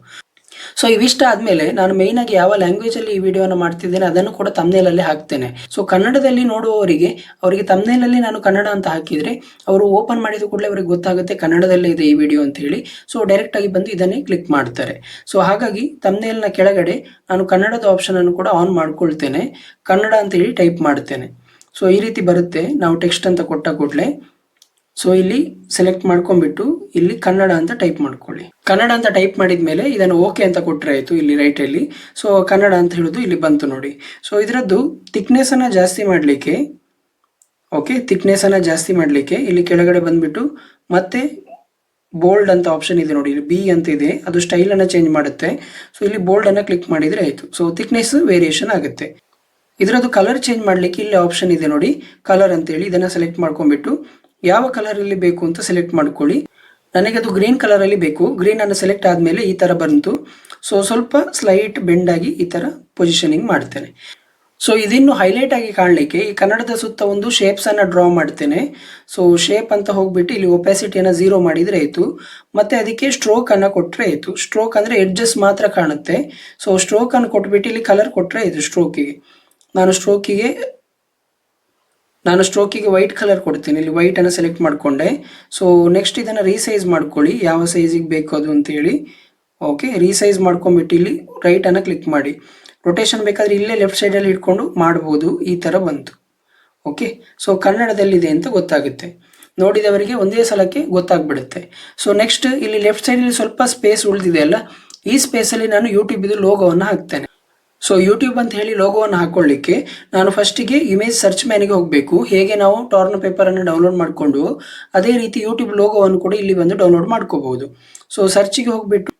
ಸೊ ಇವಿಷ್ಟ ಆದಮೇಲೆ ನಾನು ಮೇಯ್ನ್ ಆಗಿ ಯಾವ ಲ್ಯಾಂಗ್ವೇಜಲ್ಲಿ ಈ ವಿಡಿಯೋನ ಮಾಡ್ತಿದ್ದೇನೆ ಅದನ್ನು ಕೂಡ ತಮ್ನೇಲಲ್ಲಿ ಹಾಕ್ತೇನೆ. ಸೊ ಕನ್ನಡದಲ್ಲಿ ನೋಡುವವರಿಗೆ ಅವರಿಗೆ ತಮ್ನೇಲಲ್ಲಿ ನಾನು ಕನ್ನಡ ಅಂತ ಹಾಕಿದರೆ ಅವರು ಓಪನ್ ಮಾಡಿದ ಕೂಡಲೇ ಅವರಿಗೆ ಗೊತ್ತಾಗುತ್ತೆ ಕನ್ನಡದಲ್ಲೇ ಇದೆ ಈ ವಿಡಿಯೋ ಅಂತ ಹೇಳಿ. ಸೊ ಡೈರೆಕ್ಟ್ ಆಗಿ ಬಂದು ಇದನ್ನೇ ಕ್ಲಿಕ್ ಮಾಡ್ತಾರೆ. ಸೊ ಹಾಗಾಗಿ ತಮ್ನೇಲ್ನ ಕೆಳಗಡೆ ನಾನು ಕನ್ನಡದ ಆಪ್ಷನ್ ಅನ್ನು ಕೂಡ ಆನ್ ಮಾಡ್ಕೊಳ್ತೇನೆ. ಕನ್ನಡ ಅಂತ ಹೇಳಿ ಟೈಪ್ ಮಾಡ್ತೇನೆ. ಸೊ ಈ ರೀತಿ ಬರುತ್ತೆ. ನಾವು ಟೆಕ್ಸ್ಟ್ ಅಂತ ಕೊಟ್ಟ ಕೂಡಲೇ ಸೊ ಇಲ್ಲಿ ಸೆಲೆಕ್ಟ್ ಮಾಡ್ಕೊಂಡ್ಬಿಟ್ಟು ಇಲ್ಲಿ ಕನ್ನಡ ಅಂತ ಟೈಪ್ ಮಾಡ್ಕೊಳ್ಳಿ. ಕನ್ನಡ ಅಂತ ಟೈಪ್ ಮಾಡಿದ ಮೇಲೆ ಇದನ್ನು ಓಕೆ ಅಂತ ಕೊಟ್ಟರೆ ಆಯಿತು ಇಲ್ಲಿ ರೈಟಲ್ಲಿ ಸೊ ಕನ್ನಡ ಅಂತ ಹೇಳೋದು ಇಲ್ಲಿ ಬಂತು ನೋಡಿ. ಸೊ ಇದರದ್ದು ಥಿಕ್ನೆಸ್ಸನ್ನು ಜಾಸ್ತಿ ಮಾಡಲಿಕ್ಕೆ ಓಕೆ ಥಿಕ್ನೆಸ್ಸನ್ನು ಜಾಸ್ತಿ ಮಾಡಲಿಕ್ಕೆ ಇಲ್ಲಿ ಕೆಳಗಡೆ ಬಂದುಬಿಟ್ಟು ಮತ್ತೆ ಬೋಲ್ಡ್ ಅಂತ ಆಪ್ಷನ್ ಇದೆ ನೋಡಿ. ಇಲ್ಲಿ ಬಿ ಅಂತ ಇದೆ, ಅದು ಸ್ಟೈಲನ್ನು ಚೇಂಜ್ ಮಾಡುತ್ತೆ. ಸೊ ಇಲ್ಲಿ ಬೋಲ್ಡನ್ನು ಕ್ಲಿಕ್ ಮಾಡಿದರೆ ಆಯಿತು. ಸೊ ಥಿಕ್ನೆಸ್ ವೇರಿಯೇಷನ್ ಆಗುತ್ತೆ. ಇದರದ್ದು ಕಲರ್ ಚೇಂಜ್ ಮಾಡಲಿಕ್ಕೆ ಇಲ್ಲಿ ಆಪ್ಷನ್ ಇದೆ ನೋಡಿ. ಕಲರ್ ಅಂತೇಳಿ ಇದನ್ನು ಸೆಲೆಕ್ಟ್ ಮಾಡ್ಕೊಂಡ್ಬಿಟ್ಟು ಯಾವ ಕಲರಲ್ಲಿ ಬೇಕು ಅಂತ ಸೆಲೆಕ್ಟ್ ಮಾಡ್ಕೊಳ್ಳಿ. ನನಗೆ ಅದು ಗ್ರೀನ್ ಕಲರಲ್ಲಿ ಬೇಕು. ಗ್ರೀನ್ ಅನ್ನು ಸೆಲೆಕ್ಟ್ ಆದಮೇಲೆ ಈ ಥರ ಬಂತು. ಸೊ ಸ್ವಲ್ಪ ಸ್ಲೈಟ್ ಬೆಂಡ್ ಆಗಿ ಈ ಥರ ಪೊಸಿಷನಿಂಗ್ ಮಾಡ್ತೇನೆ. ಸೊ ಇದಿನ್ನು ಹೈಲೈಟ್ ಆಗಿ ಕಾಣಲಿಕ್ಕೆ ಈ ಕನ್ನಡದ ಸುತ್ತ ಒಂದು ಶೇಪ್ಸನ್ನು ಡ್ರಾ ಮಾಡ್ತೇನೆ. ಸೊ ಶೇಪ್ ಅಂತ ಹೋಗ್ಬಿಟ್ಟು ಇಲ್ಲಿ ಒಪ್ಯಾಸಿಟಿಯನ್ನು ಝೀರೋ ಮಾಡಿದರೆ ಆಯಿತು. ಮತ್ತು ಅದಕ್ಕೆ ಸ್ಟ್ರೋಕನ್ನು ಕೊಟ್ಟರೆ ಆಯಿತು. ಸ್ಟ್ರೋಕ್ ಅಂದರೆ ಎಡ್ಜಸ್ ಮಾತ್ರ ಕಾಣುತ್ತೆ. ಸೊ ಸ್ಟ್ರೋಕನ್ನು ಕೊಟ್ಬಿಟ್ಟು ಇಲ್ಲಿ ಕಲರ್ ಕೊಟ್ಟರೆ ಆಯಿತು ಸ್ಟ್ರೋಕಿಗೆ ನಾನು ಸ್ಟ್ರೋಕಿಗೆ ನಾನು ಸ್ಟ್ರೋಕಿಗೆ ವೈಟ್ ಕಲರ್ ಕೊಡ್ತೀನಿ. ಇಲ್ಲಿ ವೈಟನ್ನು ಸೆಲೆಕ್ಟ್ ಮಾಡಿಕೊಂಡೆ. ಸೊ ನೆಕ್ಸ್ಟ್ ಇದನ್ನು ರೀಸೈಸ್ ಮಾಡ್ಕೊಳ್ಳಿ. ಯಾವ ಸೈಜಿಗೆ ಬೇಕು ಅದು ಅಂತೇಳಿ. ಓಕೆ ರೀಸೈಸ್ ಮಾಡ್ಕೊಂಬಿಟ್ಟು ಇಲ್ಲಿ ರೈಟನ್ನು ಕ್ಲಿಕ್ ಮಾಡಿ. ರೊಟೇಷನ್ ಬೇಕಾದರೆ ಇಲ್ಲೇ ಲೆಫ್ಟ್ ಸೈಡಲ್ಲಿ ಇಟ್ಕೊಂಡು ಮಾಡ್ಬೋದು. ಈ ಥರ ಬಂತು. ಓಕೆ ಸೊ ಕನ್ನಡದಲ್ಲಿದೆ ಅಂತ ಗೊತ್ತಾಗುತ್ತೆ. ನೋಡಿದವರಿಗೆ ಒಂದೇ ಸಲಕ್ಕೆ ಗೊತ್ತಾಗ್ಬಿಡುತ್ತೆ. ಸೊ ನೆಕ್ಸ್ಟ್ ಇಲ್ಲಿ ಲೆಫ್ಟ್ ಸೈಡಲ್ಲಿ ಸ್ವಲ್ಪ ಸ್ಪೇಸ್ ಉಳಿದಿದೆ ಅಲ್ಲ? ಈ ಸ್ಪೇಸಲ್ಲಿ ನಾನು ಯೂಟ್ಯೂಬಿದು ಲೋಗೋವನ್ನು ಹಾಕ್ತೇನೆ. ಸೊ ಯೂಟ್ಯೂಬ್ ಅಂತ ಹೇಳಿ ಲೋಗೋವನ್ನು ಹಾಕೊಳ್ಳಿಕ್ಕೆ ನಾನು ಫಸ್ಟಿಗೆ ಇಮೇಜ್ ಸರ್ಚ್ ಮ್ಯಾನಿಗೆ ಹೋಗಬೇಕು. ಹೇಗೆ ನಾವು ಟಾರ್ನ್ ಪೇಪರನ್ನು ಡೌನ್ಲೋಡ್ ಮಾಡಿಕೊಂಡು ಅದೇ ರೀತಿ ಯೂಟ್ಯೂಬ್ ಲೋಗೋವನ್ನು ಕೂಡ ಇಲ್ಲಿ ಬಂದು ಡೌನ್ಲೋಡ್ ಮಾಡ್ಕೋಬಹುದು. ಸೊ ಸರ್ಚಿಗೆ ಹೋಗಿಬಿಟ್ಟು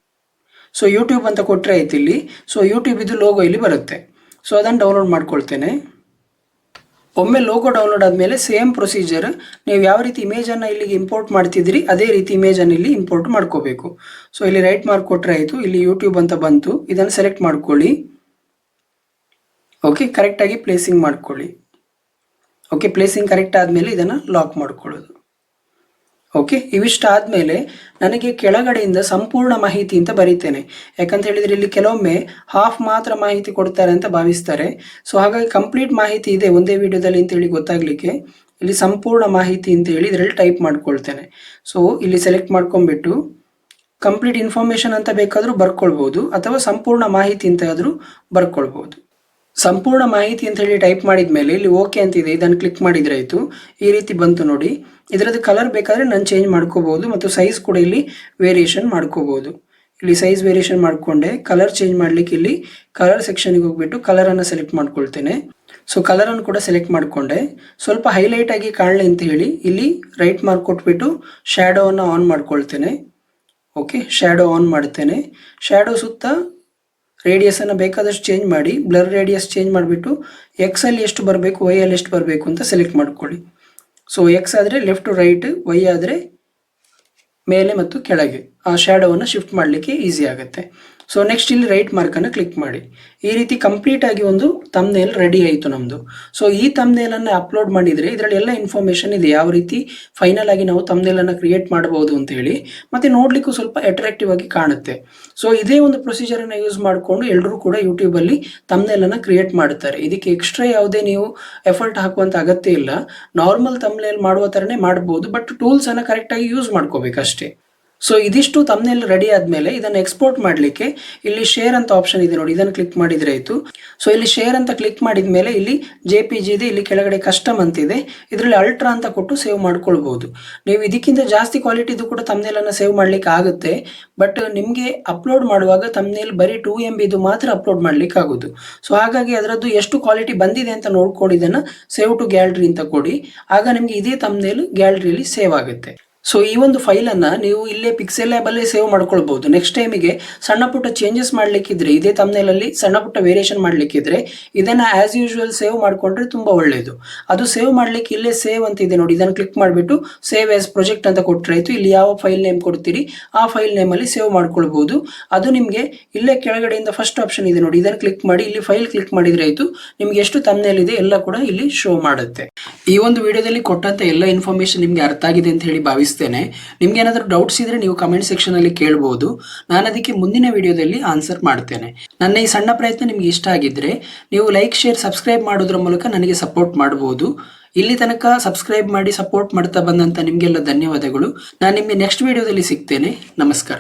ಸೊ ಯೂಟ್ಯೂಬ್ ಅಂತ ಕೊಟ್ಟರೆ ಆಯ್ತು ಇಲ್ಲಿ. ಸೊ ಯೂಟ್ಯೂಬ್ ಇದು ಲೋಗೋ ಇಲ್ಲಿ ಬರುತ್ತೆ. ಸೊ ಅದನ್ನು ಡೌನ್ಲೋಡ್ ಮಾಡ್ಕೊಳ್ತೇನೆ. ಒಮ್ಮೆ ಲೋಗೋ ಡೌನ್ಲೋಡ್ ಆದಮೇಲೆ ಸೇಮ್ ಪ್ರೊಸೀಜರ್ ನೀವು ಯಾವ ರೀತಿ ಇಮೇಜನ್ನು ಇಲ್ಲಿಗೆ ಇಂಪೋರ್ಟ್ ಮಾಡ್ತಿದ್ರಿ ಅದೇ ರೀತಿ ಇಮೇಜನ್ನು ಇಲ್ಲಿ ಇಂಪೋರ್ಟ್ ಮಾಡ್ಕೋಬೇಕು. ಸೊ ಇಲ್ಲಿ ರೈಟ್ ಮಾರ್ಕ್ ಕೊಟ್ಟರೆ ಆಯಿತು. ಇಲ್ಲಿ ಯೂಟ್ಯೂಬ್ ಅಂತ ಬಂತು. ಇದನ್ನು ಸೆಲೆಕ್ಟ್ ಮಾಡ್ಕೊಳ್ಳಿ. ಓಕೆ ಕರೆಕ್ಟಾಗಿ ಪ್ಲೇಸಿಂಗ್ ಮಾಡ್ಕೊಳ್ಳಿ. ಓಕೆ ಪ್ಲೇಸಿಂಗ್ ಕರೆಕ್ಟ್ ಆದಮೇಲೆ ಇದನ್ನು ಲಾಕ್ ಮಾಡ್ಕೊಳ್ಳೋದು. ಓಕೆ ಇವಿಷ್ಟ ಆದಮೇಲೆ ನನಗೆ ಕೆಳಗಡೆಯಿಂದ ಸಂಪೂರ್ಣ ಮಾಹಿತಿ ಅಂತ ಬರೀತೇನೆ. ಯಾಕಂತ ಹೇಳಿದರೆ ಇಲ್ಲಿ ಕೆಲವೊಮ್ಮೆ ಹಾಫ್ ಮಾತ್ರ ಮಾಹಿತಿ ಕೊಡ್ತಾರೆ ಅಂತ ಭಾವಿಸ್ತಾರೆ. ಸೊ ಹಾಗಾಗಿ ಕಂಪ್ಲೀಟ್ ಮಾಹಿತಿ ಇದೆ ಒಂದೇ ವಿಡಿಯೋದಲ್ಲಿ ಅಂತೇಳಿ ಗೊತ್ತಾಗಲಿಕ್ಕೆ ಇಲ್ಲಿ ಸಂಪೂರ್ಣ ಮಾಹಿತಿ ಅಂತ ಹೇಳಿ ಇದರಲ್ಲಿ ಟೈಪ್ ಮಾಡ್ಕೊಳ್ತೇನೆ. ಸೊ ಇಲ್ಲಿ ಸೆಲೆಕ್ಟ್ ಮಾಡ್ಕೊಂಡ್ಬಿಟ್ಟು ಕಂಪ್ಲೀಟ್ ಇನ್ಫಾರ್ಮೇಷನ್ ಅಂತ ಬೇಕಾದರೂ ಬರ್ಕೊಳ್ಬೋದು ಅಥವಾ ಸಂಪೂರ್ಣ ಮಾಹಿತಿ ಅಂತ ಆದರೂ ಬರ್ಕೊಳ್ಬೋದು. ಸಂಪೂರ್ಣ ಮಾಹಿತಿ ಅಂತ ಹೇಳಿ ಟೈಪ್ ಮಾಡಿದ ಮೇಲೆ ಇಲ್ಲಿ ಓಕೆ ಅಂತಿದೆ ಇದನ್ನು ಕ್ಲಿಕ್ ಮಾಡಿದ್ರೆ ಆಯಿತು. ಈ ರೀತಿ ಬಂತು ನೋಡಿ. ಇದರದ್ದು ಕಲರ್ ಬೇಕಾದರೆ ನಾನು ಚೇಂಜ್ ಮಾಡ್ಕೋಬೋದು ಮತ್ತು ಸೈಜ್ ಕೂಡ ಇಲ್ಲಿ ವೇರಿಯೇಷನ್ ಮಾಡ್ಕೋಬೋದು ಇಲ್ಲಿ ಸೈಜ್ ವೇರಿಯೇಷನ್ ಮಾಡಿಕೊಂಡೆ ಕಲರ್ ಚೇಂಜ್ ಮಾಡ್ಲಿಕ್ಕೆ ಇಲ್ಲಿ ಕಲರ್ ಸೆಕ್ಷನ್ಗೆ ಹೋಗ್ಬಿಟ್ಟು ಕಲರನ್ನು ಸೆಲೆಕ್ಟ್ ಮಾಡ್ಕೊಳ್ತೇನೆ. ಸೊ ಕಲರನ್ನು ಕೂಡ ಸೆಲೆಕ್ಟ್ ಮಾಡಿಕೊಂಡೆ. ಸ್ವಲ್ಪ ಹೈಲೈಟ್ ಆಗಿ ಕಾಣಲಿ ಅಂತ ಹೇಳಿ ಇಲ್ಲಿ ರೈಟ್ ಮಾರ್ಕ್ ಕೊಟ್ಬಿಟ್ಟು ಶ್ಯಾಡೋವನ್ನು ಆನ್ ಮಾಡ್ಕೊಳ್ತೇನೆ. ಓಕೆ ಶ್ಯಾಡೋ ಆನ್ ಮಾಡ್ತೇನೆ. ಶ್ಯಾಡೋ ಸುತ್ತ ರೇಡಿಯಸನ್ನು ಬೇಕಾದಷ್ಟು ಚೇಂಜ್ ಮಾಡಿ ಬ್ಲರ್ ರೇಡಿಯಸ್ ಚೇಂಜ್ ಮಾಡಿಬಿಟ್ಟು ಎಕ್ಸಲ್ಲಿ ಎಷ್ಟು ಬರಬೇಕು ವೈ ಅಲ್ಲಿ ಎಷ್ಟು ಬರಬೇಕು ಅಂತ ಸೆಲೆಕ್ಟ್ ಮಾಡ್ಕೊಳ್ಳಿ. ಸೊ ಎಕ್ಸ್ ಆದರೆ ಲೆಫ್ಟ್ ರೈಟ್ ವೈ ಆದರೆ ಮೇಲೆ ಮತ್ತು ಕೆಳಗೆ. ಆ ಶ್ಯಾಡೋವನ್ನು ಶಿಫ್ಟ್ ಮಾಡಲಿಕ್ಕೆ ಈಸಿ ಆಗುತ್ತೆ. ಸೊ ನೆಕ್ಸ್ಟ್ ಇಲ್ಲಿ ರೈಟ್ ಮಾರ್ಕನ್ನು ಕ್ಲಿಕ್ ಮಾಡಿ. ಈ ರೀತಿ ಕಂಪ್ಲೀಟ್ ಆಗಿ ಒಂದು ತಮ್ನೇಲ್ ರೆಡಿ ಆಯಿತು ನಮ್ಮದು ಸೊ ಈ ತಮ್ನೇಲನ್ನು ಅಪ್ಲೋಡ್ ಮಾಡಿದರೆ ಇದರಲ್ಲಿ ಎಲ್ಲ ಇನ್ಫಾರ್ಮೇಷನ್ ಇದೆ. ಯಾವ ರೀತಿ ಫೈನಲ್ ಆಗಿ ನಾವು ತಮ್ನೇಲನ್ನು ಕ್ರಿಯೇಟ್ ಮಾಡಬಹುದು ಅಂತ ಹೇಳಿ. ಮತ್ತು ನೋಡಲಿಕ್ಕೂ ಸ್ವಲ್ಪ ಅಟ್ರಾಕ್ಟಿವ್ ಆಗಿ ಕಾಣುತ್ತೆ. ಸೊ ಇದೇ ಒಂದು ಪ್ರೊಸೀಜರನ್ನು ಯೂಸ್ ಮಾಡಿಕೊಂಡು ಎಲ್ಲರೂ ಕೂಡ ಯೂಟ್ಯೂಬಲ್ಲಿ ತಮ್ನೇಲನ್ನು ಕ್ರಿಯೇಟ್ ಮಾಡುತ್ತಾರೆ. ಇದಕ್ಕೆ ಎಕ್ಸ್ಟ್ರಾ ಯಾವುದೇ ನೀವು ಎಫರ್ಟ್ ಹಾಕುವಂಥ ಅಗತ್ಯ ಇಲ್ಲ. ನಾರ್ಮಲ್ ತಮ್ನೇಲ್ ಮಾಡುವ ಥರನೇ ಮಾಡ್ಬೋದು ಬಟ್ ಟೂಲ್ಸನ್ನು ಕರೆಕ್ಟಾಗಿ ಯೂಸ್ ಮಾಡ್ಕೋಬೇಕು ಅಷ್ಟೇ ಸೊ ಇದಿಷ್ಟು ತಮ್ಮನೇಲಿ ರೆಡಿ ಆದಮೇಲೆ ಇದನ್ನು ಎಕ್ಸ್ಪೋರ್ಟ್ ಮಾಡಲಿಕ್ಕೆ ಇಲ್ಲಿ ಶೇರ್ ಅಂತ ಆಪ್ಷನ್ ಇದೆ ನೋಡಿ, ಇದನ್ನು ಕ್ಲಿಕ್ ಮಾಡಿದರೆ ಆಯಿತು. ಸೊ ಇಲ್ಲಿ ಶೇರ್ ಅಂತ ಕ್ಲಿಕ್ ಮಾಡಿದ ಮೇಲೆ ಇಲ್ಲಿ ಜೆ ಪಿ ಜಿ ಇದೆ ಇಲ್ಲಿ ಕೆಳಗಡೆ ಕಸ್ಟಮ್ ಅಂತಿದೆ ಇದರಲ್ಲಿ ಅಲ್ಟ್ರಾ ಅಂತ ಕೊಟ್ಟು ಸೇವ್ ಮಾಡ್ಕೊಳ್ಬೋದು. ನೀವು ಇದಕ್ಕಿಂತ ಜಾಸ್ತಿ ಕ್ವಾಲಿಟಿದು ಕೂಡ ತಮ್ಮನೆಲ್ಲನ್ನು ಸೇವ್ ಮಾಡಲಿಕ್ಕೆ ಆಗುತ್ತೆ. ಬಟ್ ನಿಮಗೆ ಅಪ್ಲೋಡ್ ಮಾಡುವಾಗ ತಮ್ಮನೇಲಿ ಬರೀ ಟೂ ಎಂ ಬಿದು ಮಾತ್ರ ಅಪ್ಲೋಡ್ ಮಾಡಲಿಕ್ಕೆ ಆಗೋದು. ಸೊ ಹಾಗಾಗಿ ಅದರದ್ದು ಎಷ್ಟು ಕ್ವಾಲಿಟಿ ಬಂದಿದೆ ಅಂತ ನೋಡ್ಕೊಂಡು ಇದನ್ನು ಸೇವ್ ಟು ಗ್ಯಾಲರಿ ಅಂತ ಕೊಡಿ. ಆಗ ನಿಮಗೆ ಇದೇ ತಮ್ಮನೇಲು ಗ್ಯಾಲರಿಯಲ್ಲಿ ಸೇವ್ ಆಗುತ್ತೆ. ಸೊ ಈ ಒಂದು ಫೈಲನ್ನು ನೀವು ಇಲ್ಲೇ ಪಿಕ್ಸೆಲ್ ಲ್ಯಾಬಲ್ಲೇ ಸೇವ್ ಮಾಡ್ಕೊಳ್ಬಹುದು. ನೆಕ್ಸ್ಟ್ ಟೈಮಿಗೆ ಸಣ್ಣ ಪುಟ್ಟ ಚೇಂಜಸ್ ಮಾಡಲಿಕ್ಕಿದ್ರೆ, ಇದೇ ತಮ್ಮನೇಲಲ್ಲಿ ಸಣ್ಣ ಪುಟ್ಟ ವೇರಿಯೇಷನ್ ಮಾಡಲಿಕ್ಕಿದ್ರೆ, ಇದನ್ನು ಆ್ಯಸ್ ಯೂಶುವಲ್ ಸೇವ್ ಮಾಡಿಕೊಂಡ್ರೆ ತುಂಬ ಒಳ್ಳೆಯದು ಅದು ಸೇವ್ ಮಾಡಲಿಕ್ಕೆ ಇಲ್ಲೇ ಸೇವ್ ಅಂತ ಇದೆ ನೋಡಿ, ಇದನ್ನು ಕ್ಲಿಕ್ ಮಾಡಿಬಿಟ್ಟು ಸೇವ್ ಆಸ್ ಪ್ರಾಜೆಕ್ಟ್ ಅಂತ ಕೊಟ್ಟರೆ ಆಯಿತು. ಇಲ್ಲಿ ಯಾವ ಫೈಲ್ ನೇಮ್ ಕೊಡ್ತೀರಿ, ಆ ಫೈಲ್ ನೇಮಲ್ಲಿ ಸೇವ್ ಮಾಡ್ಕೊಳ್ಬಹುದು. ಅದು ನಿಮಗೆ ಇಲ್ಲೇ ಕೆಳಗಡೆಯಿಂದ ಫಸ್ಟ್ ಆಪ್ಷನ್ ಇದೆ ನೋಡಿ, ಇದನ್ನು ಕ್ಲಿಕ್ ಮಾಡಿ, ಇಲ್ಲಿ ಫೈಲ್ ಕ್ಲಿಕ್ ಮಾಡಿದರೆ ಆಯಿತು. ನಿಮಗೆ ಎಷ್ಟು ತಮ್ಮನೇಲ್ ಇದೆ, ಎಲ್ಲ ಕೂಡ ಇಲ್ಲಿ ಶೋ ಮಾಡುತ್ತೆ. ಈ ಒಂದು ವಿಡಿಯೋದಲ್ಲಿ ಕೊಟ್ಟಂತ ಎಲ್ಲ ಇನ್ಫಾರ್ಮೇಷನ್ ನಿಮಗೆ ಅರ್ಥ ಆಗಿದೆ ಅಂತ ಹೇಳಿ ಭಾವಿಸ್ತೇನೆ ನಿಮ್ಗೆ ಏನಾದರೂ ಡೌಟ್ಸ್ ಇದ್ರೆ ನೀವು ಕಮೆಂಟ್ ಸೆಕ್ಷನ್ ಅಲ್ಲಿ ಕೇಳಬಹುದು ನಾನು ಅದಕ್ಕೆ ಮುಂದಿನ ವಿಡಿಯೋದಲ್ಲಿ ಆನ್ಸರ್ ಮಾಡ್ತೇನೆ. ನನ್ನ ಈ ಸಣ್ಣ ಪ್ರಯತ್ನ ನಿಮ್ಗೆ ಇಷ್ಟ ಆಗಿದ್ರೆ ನೀವು ಲೈಕ್ ಶೇರ್ ಸಬ್ಸ್ಕ್ರೈಬ್ ಮಾಡೋದ್ರ ಮೂಲಕ ನನಗೆ ಸಪೋರ್ಟ್ ಮಾಡಬಹುದು ಇಲ್ಲಿ ತನಕ ಸಬ್ಸ್ಕ್ರೈಬ್ ಮಾಡಿ ಸಪೋರ್ಟ್ ಮಾಡ್ತಾ ಬಂದಂತ ನಿಮಗೆಲ್ಲ ಧನ್ಯವಾದಗಳು. ನಾನು ನಿಮಗೆ ನೆಕ್ಸ್ಟ್ ವಿಡಿಯೋದಲ್ಲಿ ಸಿಗ್ತೇನೆ. ನಮಸ್ಕಾರ.